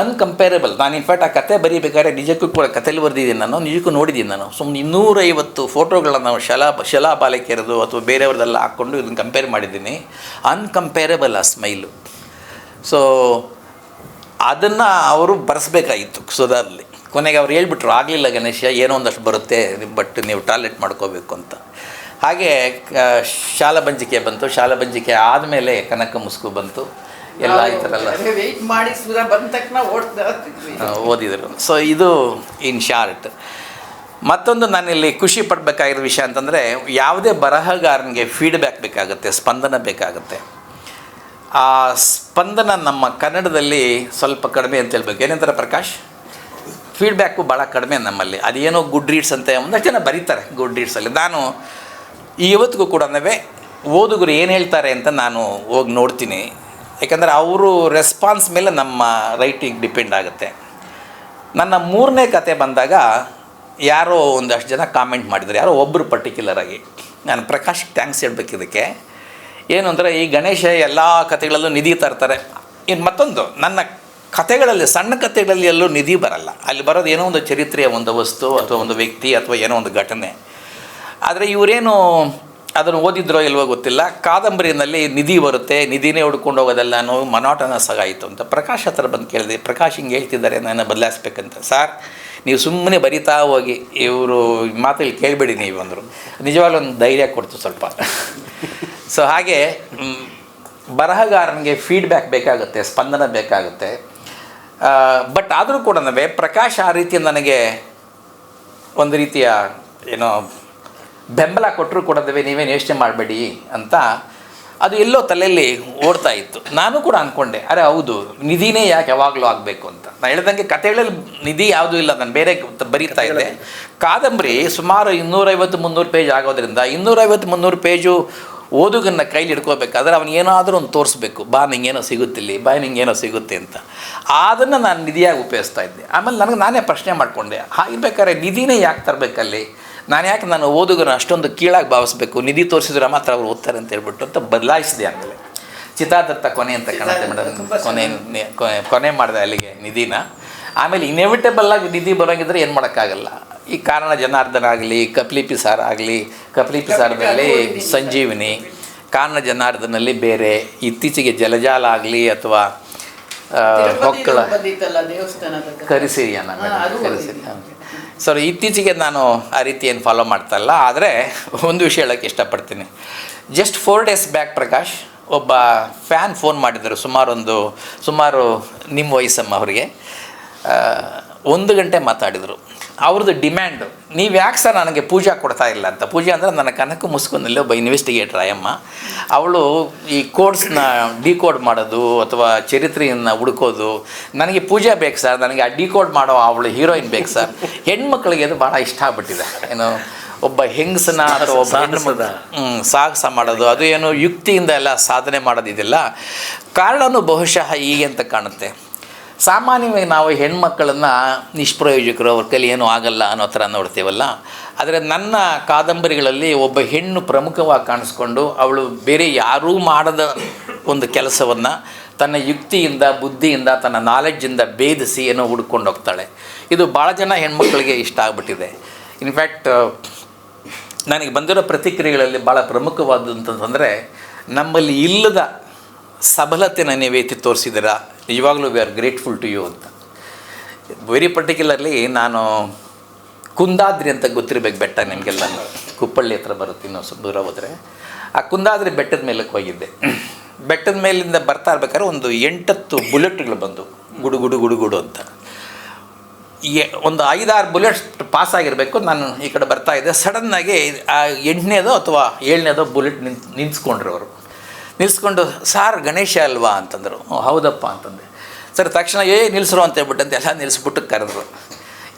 ಅನ್ಕಂಪೇರಬಲ್ ನಾನು ಇನ್ಫ್ಯಾಕ್ಟ್ ಆ ಕತೆ ಬರೀಬೇಕಾದ್ರೆ ನಿಜಕ್ಕೂ ಕೂಡ ಕಥೆಲಿ ಬರೆದಿದ್ದೀನಿ ನಾನು, ನಿಜಕ್ಕೂ ನೋಡಿದ್ದೀನಿ ನಾನು. ಸುಮ್ಮನೆ ಇನ್ನೂರೈವತ್ತು ಫೋಟೋಗಳನ್ನು ನಾವು ಶಲಾ ಶಲಾ ಬಾಲಕಿಯರದು ಅಥವಾ ಬೇರೆಯವ್ರದ್ದೆಲ್ಲ ಹಾಕ್ಕೊಂಡು ಇದನ್ನು ಕಂಪೇರ್ ಮಾಡಿದ್ದೀನಿ. ಅನ್ಕಂಪೇರಬಲ್ ಆ ಸ್ಮೈಲು ಸೊ ಅದನ್ನು ಅವರು ಬರೆಸ್ಬೇಕಾಗಿತ್ತು ಸುಧಾರಲ್ಲಿ ಕೊನೆಗೆ ಅವ್ರು ಹೇಳ್ಬಿಟ್ರು ಆಗಲಿಲ್ಲ ಗಣೇಶ ಏನೋ ಒಂದಷ್ಟು ಬರುತ್ತೆ ಬಟ್ ನೀವು ಟಾಯ್ಲೆಟ್ ಮಾಡ್ಕೋಬೇಕು ಅಂತ. ಹಾಗೆ ಶಾಲಬಂಜಿಕೆ ಶಾಲಾ ಬಂಜಿಕೆ ಬಂತು. ಶಾಲಾ ಬಂಜಿಕೆ ಆದಮೇಲೆ ಕನಕ ಮುಸ್ಕು ಬಂತು. ಎಲ್ಲ ಈ ಥರ ಎಲ್ಲ. ಮಾಡಿ ಸುಧಾ ಬಂದ ತಕ್ಷಣ ಓದಿದರು. ಸೊ ಇದು ಇನ್ ಶಾರ್ಟ್ ಮತ್ತೊಂದು ನಾನಿಲ್ಲಿ ಖುಷಿ ಪಡಬೇಕಾಗಿರೋ ವಿಷಯ ಅಂತಂದರೆ ಯಾವುದೇ ಬರಹಗಾರನಿಗೆ ಫೀಡ್ಬ್ಯಾಕ್ ಬೇಕಾಗುತ್ತೆ ಸ್ಪಂದನ ಬೇಕಾಗುತ್ತೆ. ಆ ಸ್ಪಂದನ ನಮ್ಮ ಕನ್ನಡದಲ್ಲಿ ಸ್ವಲ್ಪ ಕಡಿಮೆ ಅಂತ ಹೇಳ್ಬೇಕು. ಏನಂತಾರೆ ಪ್ರಕಾಶ್? ಫೀಡ್ಬ್ಯಾಕು ಭಾಳ ಕಡಿಮೆ ನಮ್ಮಲ್ಲಿ. ಅದೇನೋ ಗುಡ್ ರೀಡ್ಸ್ ಅಂತ ಒಂದಷ್ಟು ಜನ ಬರೀತಾರೆ ಗುಡ್ ರೀಡ್ಸಲ್ಲಿ ನಾನು ಇವತ್ತಿಗೂ ಕೂಡ ಓದುಗರು ಏನು ಹೇಳ್ತಾರೆ ಅಂತ ನಾನು ಹೋಗಿ ನೋಡ್ತೀನಿ. ಯಾಕಂದರೆ ಅವರು ರೆಸ್ಪಾನ್ಸ್ ಮೇಲೆ ನಮ್ಮ ರೈಟಿಂಗ್ ಡಿಪೆಂಡ್ ಆಗುತ್ತೆ. ನನ್ನ ಮೂರನೇ ಕತೆ ಬಂದಾಗ ಯಾರೋ ಒಂದಷ್ಟು ಜನ ಕಾಮೆಂಟ್ ಮಾಡಿದರು. ಯಾರೋ ಒಬ್ಬರು ಪರ್ಟಿಕ್ಯುಲರಾಗಿ ನಾನು ಪ್ರಕಾಶ್ ಥ್ಯಾಂಕ್ಸ್ ಹೇಳ್ಬೇಕು ಇದಕ್ಕೆ. ಏನು ಅಂದರೆ ಈ ಗಣೇಶ ಎಲ್ಲ ಕಥೆಗಳಲ್ಲೂ ನಿಧಿ ತರ್ತಾರೆ. ಇನ್ನು ಮತ್ತೊಂದು, ನನ್ನ ಕಥೆಗಳಲ್ಲಿ, ಸಣ್ಣ ಕಥೆಗಳಲ್ಲಿ ಎಲ್ಲೂ ನಿಧಿ ಬರಲ್ಲ. ಅಲ್ಲಿ ಬರೋದು ಏನೋ ಒಂದು ಚರಿತ್ರೆಯ ಒಂದು ವಸ್ತು ಅಥವಾ ಒಂದು ವ್ಯಕ್ತಿ ಅಥವಾ ಏನೋ ಒಂದು ಘಟನೆ. ಆದರೆ ಇವರೇನು ಅದನ್ನು ಓದಿದ್ರೋ ಇಲ್ವೋ ಗೊತ್ತಿಲ್ಲ. ಕಾದಂಬರಿನಲ್ಲಿ ನಿಧಿ ಬರುತ್ತೆ, ನಿಧಿನೇ ಹುಡ್ಕೊಂಡು ಹೋಗೋದಲ್ಲ ಅನ್ನೋ ಮನೋಟನ ಸಗಾಯಿತು ಅಂತ ಪ್ರಕಾಶ್ ಹತ್ರ ಬಂದು ಕೇಳಿದೆ. ಪ್ರಕಾಶ್ ಹಿಂಗೆ ಹೇಳ್ತಿದ್ದಾರೆ ನಾನು ಬದಲಾಯಿಸ್ಬೇಕಂತ. ಸರ್ ನೀವು ಸುಮ್ಮನೆ ಬರಿತಾ ಹೋಗಿ, ಇವರು ಮಾತಲ್ಲಿ ಕೇಳಬೇಡಿ ನೀವು ಅಂದರು. ನಿಜವಾಗ್ಲೂ ಒಂದು ಧೈರ್ಯ ಕೊಡ್ತು ಸ್ವಲ್ಪ. ಸೊ ಹಾಗೆ ಬರಹಗಾರನಿಗೆ ಫೀಡ್ಬ್ಯಾಕ್ ಬೇಕಾಗುತ್ತೆ, ಸ್ಪಂದನ ಬೇಕಾಗುತ್ತೆ. ಬಟ್ ಆದರೂ ಕೂಡ ಪ್ರಕಾಶ್ ಆ ರೀತಿ ನನಗೆ ಒಂದು ರೀತಿಯ ಏನೋ ಬೆಂಬಲ ಕೊಟ್ಟರು ಕೂಡ ನೀವೇನು ಯೋಚನೆ ಮಾಡಬೇಡಿ ಅಂತ ಅದು ಎಲ್ಲೋ ತಲೆಯಲ್ಲಿ ಓಡ್ತಾ ಇತ್ತು. ನಾನು ಕೂಡ ಅಂದ್ಕೊಂಡೆ ಅರೆ ಹೌದು ನಿಧಿನೇ ಯಾಕೆ ಯಾವಾಗಲೂ ಆಗಬೇಕು ಅಂತ? ನಾನು ಹೇಳ್ದಂಗೆ ಕಥೆಗಳಲ್ಲಿ ನಿಧಿ ಯಾವುದೂ ಇಲ್ಲ ನಾನು ಬೇರೆ ಬರೀತಾ ಇದ್ದೆ. ಕಾದಂಬರಿ ಸುಮಾರು ಇನ್ನೂರೈವತ್ತು ಮುನ್ನೂರು ಪೇಜ್ ಆಗೋದ್ರಿಂದ ಇನ್ನೂರೈವತ್ತು ಮುನ್ನೂರು ಪೇಜು ಓದುಗನ್ನ ಕೈಲಿ ಹಿಡ್ಕೋಬೇಕಾದ್ರೆ ಅವನು ಏನಾದರೂ ಒಂದು ತೋರಿಸ್ಬೇಕು. ಬಾ ನಿಂಗೇನೋ ಸಿಗುತ್ತಿಲ್ಲ ಬಾ ನಿಂಗೇನೋ ಸಿಗುತ್ತೆ ಅಂತ. ಅದನ್ನು ನಾನು ನಿಧಿಯಾಗಿ ಉಪಯೋಗಿಸ್ತಾ ಇದ್ದೆ. ಆಮೇಲೆ ನನಗೆ ನಾನೇ ಪ್ರಶ್ನೆ ಮಾಡಿಕೊಂಡೆ ಹಾಗಿರ್ಬೇಕಾದ್ರೆ ನಿಧಿನೇ ಯಾಕೆ ತರಬೇಕಲ್ಲಿ? ನಾನು ಯಾಕೆ ನಾನು ಓದುಗರನ್ನ ಅಷ್ಟೊಂದು ಕೀಳಾಗಿ ಭಾವಿಸ್ಬೇಕು? ನಿಧಿ ತೋರಿಸಿದ್ರೆ ಮಾತ್ರ ಅವ್ರು ಓದ್ತಾರೆ ಅಂತ ಹೇಳ್ಬಿಟ್ಟು ಅಂತ ಬದಲಾಯಿಸಿದೆ ಆಮೇಲೆ. ಚಿತಾದತ್ತ ಕೊನೆ ಅಂತ ಕಾಣುತ್ತೆ ಮೇಡಮ್ ಕೊನೆ ಕೊನೆ- ಕೊನೆ ಮಾಡಿದೆ ಅಲ್ಲಿಗೆ ನಿಧಿನ. ಆಮೇಲೆ ಇನ್ಎವಿಟಬಲ್ ಆಗಿ ನಿಧಿ ಬರೋಂಗಿದ್ರೆ ಏನು ಮಾಡೋಕ್ಕಾಗಲ್ಲ. ಈ ಕಾರಣ ಜನಾರ್ದನ ಆಗಲಿ ಕಪ್ಲಿ ಪಿಸಾರ್ ಆಗಲಿ ಕಪ್ಲಿ ಪಿಸಾರದಲ್ಲಿ ಸಂಜೀವಿನಿ. ಕಾರಣ ಜನಾರ್ದನಲ್ಲಿ ಬೇರೆ. ಇತ್ತೀಚೆಗೆ ಜಲಜಾಲ ಆಗಲಿ ಅಥವಾ ಹೊಕ್ಕಳ ಅದು ಕರಿಸಿರಿ. ಸೊ ಇತ್ತೀಚೆಗೆ ನಾನು ಆ ರೀತಿ ಏನು ಫಾಲೋ ಮಾಡ್ತಾ ಇಲ್ಲ ಆದರೆ ಒಂದು ವಿಷಯ ಹೇಳೋಕ್ಕೆ ಇಷ್ಟಪಡ್ತೀನಿ. Just four days back Prakash ಒಬ್ಬ ಫ್ಯಾನ್ ಫೋನ್ ಮಾಡಿದರು, ಸುಮಾರೊಂದು, ಸುಮಾರು ನಿಮ್ಮ ವಯಸ್ಸಮ್ಮ ಅವರಿಗೆ. ಒಂದು ಗಂಟೆ ಮಾತಾಡಿದರು. ಅವ್ರದ್ದು ಡಿಮ್ಯಾಂಡು ನೀವು ಯಾಕೆ ಸರ್ ನನಗೆ ಪೂಜಾ ಕೊಡ್ತಾ ಇಲ್ಲ ಅಂತ? ಪೂಜಾ ಅಂದರೆ ನನ್ನ ಕನಕ ಮುಸ್ಕೊಂದಲ್ಲಿ ಒಬ್ಬ ಇನ್ವೆಸ್ಟಿಗೇಟರ್ ಅಯ್ಯಮ್ಮ ಅವಳು ಈ ಕೋಡ್ಸ್ನ ಡಿಕೋಡ್ ಮಾಡೋದು ಅಥವಾ ಚರಿತ್ರೆಯನ್ನು ಹುಡುಕೋದು ನನಗೆ ಪೂಜಾ ಬೇಕು ಸರ್ ನನಗೆ ಆ ಡಿಕೋಡ್ ಮಾಡೋ ಅವಳು ಹೀರೋಯಿನ್ ಬೇಕು ಸರ್. ಹೆಣ್ಮಕ್ಳಿಗೆ ಅದು ಭಾಳ ಇಷ್ಟ ಆಗ್ಬಿಟ್ಟಿದೆ. ಏನು ಒಬ್ಬ ಹೆಂಗಸನ ಅಥವಾ ಒಬ್ಬ ಸಾಹಸ ಮಾಡೋದು ಅದು ಏನು ಯುಕ್ತಿಯಿಂದ ಎಲ್ಲ ಸಾಧನೆ ಮಾಡೋದಿದೆಲ್ಲ. ಕಾರಣನೂ ಬಹುಶಃ ಹೀಗೆ ಅಂತ ಕಾಣುತ್ತೆ. ಸಾಮಾನ್ಯವಾಗಿ ನಾವು ಹೆಣ್ಮಕ್ಕಳನ್ನು ನಿಷ್ಪ್ರಯೋಜಕರು, ಅವ್ರ ಕೈಲಿ ಏನೂ ಆಗಲ್ಲ ಅನ್ನೋ ಥರ ನೋಡ್ತೀವಲ್ಲ, ಆದರೆ ನನ್ನ ಕಾದಂಬರಿಗಳಲ್ಲಿ ಒಬ್ಬ ಹೆಣ್ಣು ಪ್ರಮುಖವಾಗಿ ಕಾಣಿಸ್ಕೊಂಡು ಅವಳು ಬೇರೆ ಯಾರೂ ಮಾಡದ ಒಂದು ಕೆಲಸವನ್ನು ತನ್ನ ಯುಕ್ತಿಯಿಂದ, ಬುದ್ಧಿಯಿಂದ, ತನ್ನ ನಾಲೆಡ್ಜಿಂದ ಭೇದಿಸಿ ಏನೋ ಹುಡ್ಕೊಂಡು ಹೋಗ್ತಾಳೆ. ಇದು ಭಾಳ ಜನ ಹೆಣ್ಮಕ್ಳಿಗೆ ಇಷ್ಟ ಆಗ್ಬಿಟ್ಟಿದೆ. ಇನ್ಫ್ಯಾಕ್ಟ್ ನನಗೆ ಬಂದಿರೋ ಪ್ರತಿಕ್ರಿಯೆಗಳಲ್ಲಿ ಭಾಳ ಪ್ರಮುಖವಾದಂತಂದರೆ ನಮ್ಮಲ್ಲಿ ಇಲ್ಲದ ಸಬಲತೆನ ನೀವು ಎತ್ತಿ ತೋರಿಸಿದ್ದೀರಾ? ನಿಜವಾಗ್ಲೂ we are grateful to you ಅಂತ. ವೆರಿ ಪರ್ಟಿಕ್ಯುಲರ್ಲಿ ನಾನು ಕುಂದಾದ್ರಿ ಅಂತ ಗೊತ್ತಿರಬೇಕು ಬೆಟ್ಟ ನಿಮಗೆಲ್ಲ. ಕುಪ್ಪಳ್ಳಿ ಹತ್ರ ಬರುತ್ತೆ ಇನ್ನೂ ಸ್ವಲ್ಪ ದೂರ ಹೋದರೆ. ಆ ಕುಂದಾದ್ರಿ ಬೆಟ್ಟದ ಮೇಲಕ್ಕೆ ಹೋಗಿದ್ದೆ. ಬೆಟ್ಟದ ಮೇಲಿಂದ ಬರ್ತಾ ಇರ್ಬೇಕಾದ್ರೆ ಒಂದು ಎಂಟತ್ತು ಬುಲೆಟ್ಗಳು ಬಂದು, ಗುಡು ಗುಡು ಗುಡು ಗುಡು ಅಂತ. ಒಂದು ಐದಾರು ಬುಲೆಟ್ಸ್ ಪಾಸ್ ಆಗಿರಬೇಕು. ನಾನು ಈ ಕಡೆ ಬರ್ತಾ ಇದ್ದೆ. ಸಡನ್ನಾಗಿ ಆ, ಎಂಟನೇದೋ ಅಥವಾ ಏಳನೇದೋ ಬುಲೆಟ್ ನಿಂತ್, ನಿಂತ್ಕೊಂಡ್ರು ಅವರು. ನಿಲ್ಸ್ಕೊಂಡು ಸಾರ್ ಗಣೇಶ ಅಲ್ವಾ? ಅಂತಂದರು. "ಹ್ಞೂ, ಹೌದಪ್ಪ ಅಂತಂದೆ. ಸರ್ ತಕ್ಷಣ ಏ ನಿಲ್ಲಿಸ್ರು ಅಂತ ಹೇಳ್ಬಿಟ್ಟಂತೆ ಎಲ್ಲ ನಿಲ್ಲಿಸ್ಬಿಟ್ಟು ಕರೆದ್ರು.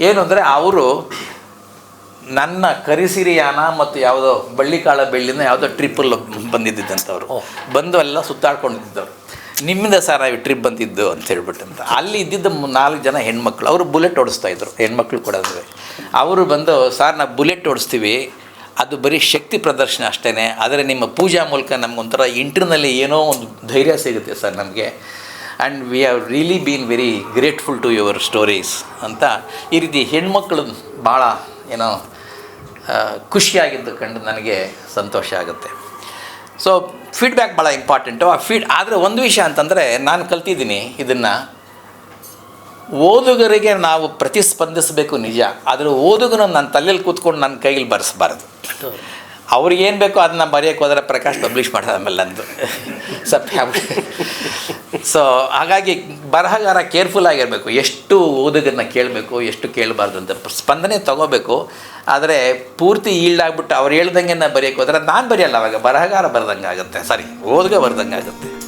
ಏನು ಅಂದರೆ ಅವರು ನನ್ನ ಕರಿಸಿರಿಯಾನ ಮತ್ತು ಯಾವುದೋ ಬಳ್ಳಿಕಾಳ ಬೆಳ್ಳಿನ ಯಾವುದೋ ಟ್ರಿಪ್ಪಲ್ಲಿ ಬಂದಿದ್ದಂಥವ್ರು ಬಂದು ಎಲ್ಲ ಸುತ್ತಾಡ್ಕೊಂಡಿದ್ದವ್ರು ನಿಮ್ಮಿಂದ ಸರ್ ನಾವು ಟ್ರಿಪ್ ಬಂದಿದ್ದು ಅಂತ ಹೇಳ್ಬಿಟ್ಟಂತ ಅಲ್ಲಿ ಇದ್ದಿದ್ದ ನಾಲ್ಕು ಜನ ಹೆಣ್ಮಕ್ಳು ಅವರು ಬುಲೆಟ್ ಓಡಿಸ್ತಾ ಇದ್ರು ಹೆಣ್ಮಕ್ಳು ಕೂಡ ಅವರು ಬಂದು ಸಾರ್ ನಾವು ಬುಲೆಟ್ ಓಡಿಸ್ತೀವಿ. ಅದು ಬರೀ ಶಕ್ತಿ ಪ್ರದರ್ಶನ ಅಷ್ಟೇ ಆದರೆ ನಿಮ್ಮ ಪೂಜಾ ಮೂಲಕ ನಮಗೊಂಥರ ಇಂಟರ್ನಲ್ಲಿ ಏನೋ ಒಂದು ಧೈರ್ಯ ಸಿಗುತ್ತೆ ಸರ್ ನಮಗೆ. And we have really been very grateful to your stories ಅಂತ ಈ ರೀತಿ ಹೆಣ್ಮಕ್ಳು ಭಾಳ ಏನೋ ಖುಷಿಯಾಗಿದ್ದು ಕಂಡು ನನಗೆ ಸಂತೋಷ ಆಗುತ್ತೆ. ಸೊ ಫೀಡ್ಬ್ಯಾಕ್ ಭಾಳ ಇಂಪಾರ್ಟೆಂಟು ಆ ಫೀಡ್ ಆದರೆ ಒಂದು ವಿಷಯ ಅಂತಂದರೆ ನಾನು ಕಲ್ತಿದ್ದೀನಿ ಇದನ್ನು. ಓದುಗರಿಗೆ ನಾವು ಪ್ರತಿಸ್ಪಂದಿಸಬೇಕು ನಿಜ, ಆದರೆ ಓದುಗನ ನನ್ನ ತಲೆಯಲ್ಲಿ ಕೂತ್ಕೊಂಡು ನನ್ನ ಕೈಯಲ್ಲಿ ಬರೆಸ್ಬಾರ್ದು. ಅವ್ರಿಗೆ ಏನು ಬೇಕೋ ಅದನ್ನ ಬರೆಯೋಕೆ ಹೋದರೆ ಪ್ರಕಾಶ್ ಪಬ್ಲಿಷ್ ಮಾಡೋದು ಆಮೇಲೆ ನಂದು. ಸತ್ಯ ಸೊ ಹಾಗಾಗಿ ಬರಹಗಾರ ಕೇರ್ಫುಲ್ ಆಗಿರಬೇಕು. ಎಷ್ಟು ಓದುಗನ್ನ ಕೇಳಬೇಕು, ಎಷ್ಟು ಕೇಳಬಾರ್ದು ಅಂತ ಸ್ಪಂದನೆ ತಗೋಬೇಕು. ಆದರೆ ಪೂರ್ತಿ ಈಲ್ಡ್ ಆಗಿಬಿಟ್ಟು ಅವ್ರು ಹೇಳ್ದಂಗೆ ನಾನು ಬರೆಯೋಕೆ ಹೋದ್ರೆ ನಾನು ಬರೆಯಲ್ಲ ಅವಾಗ. ಬರಹಗಾರ ಬರ್ದಂಗೆ ಆಗುತ್ತೆ ಸಾರಿ ಓದುಗ ಬರ್ದಂಗೆ ಆಗುತ್ತೆ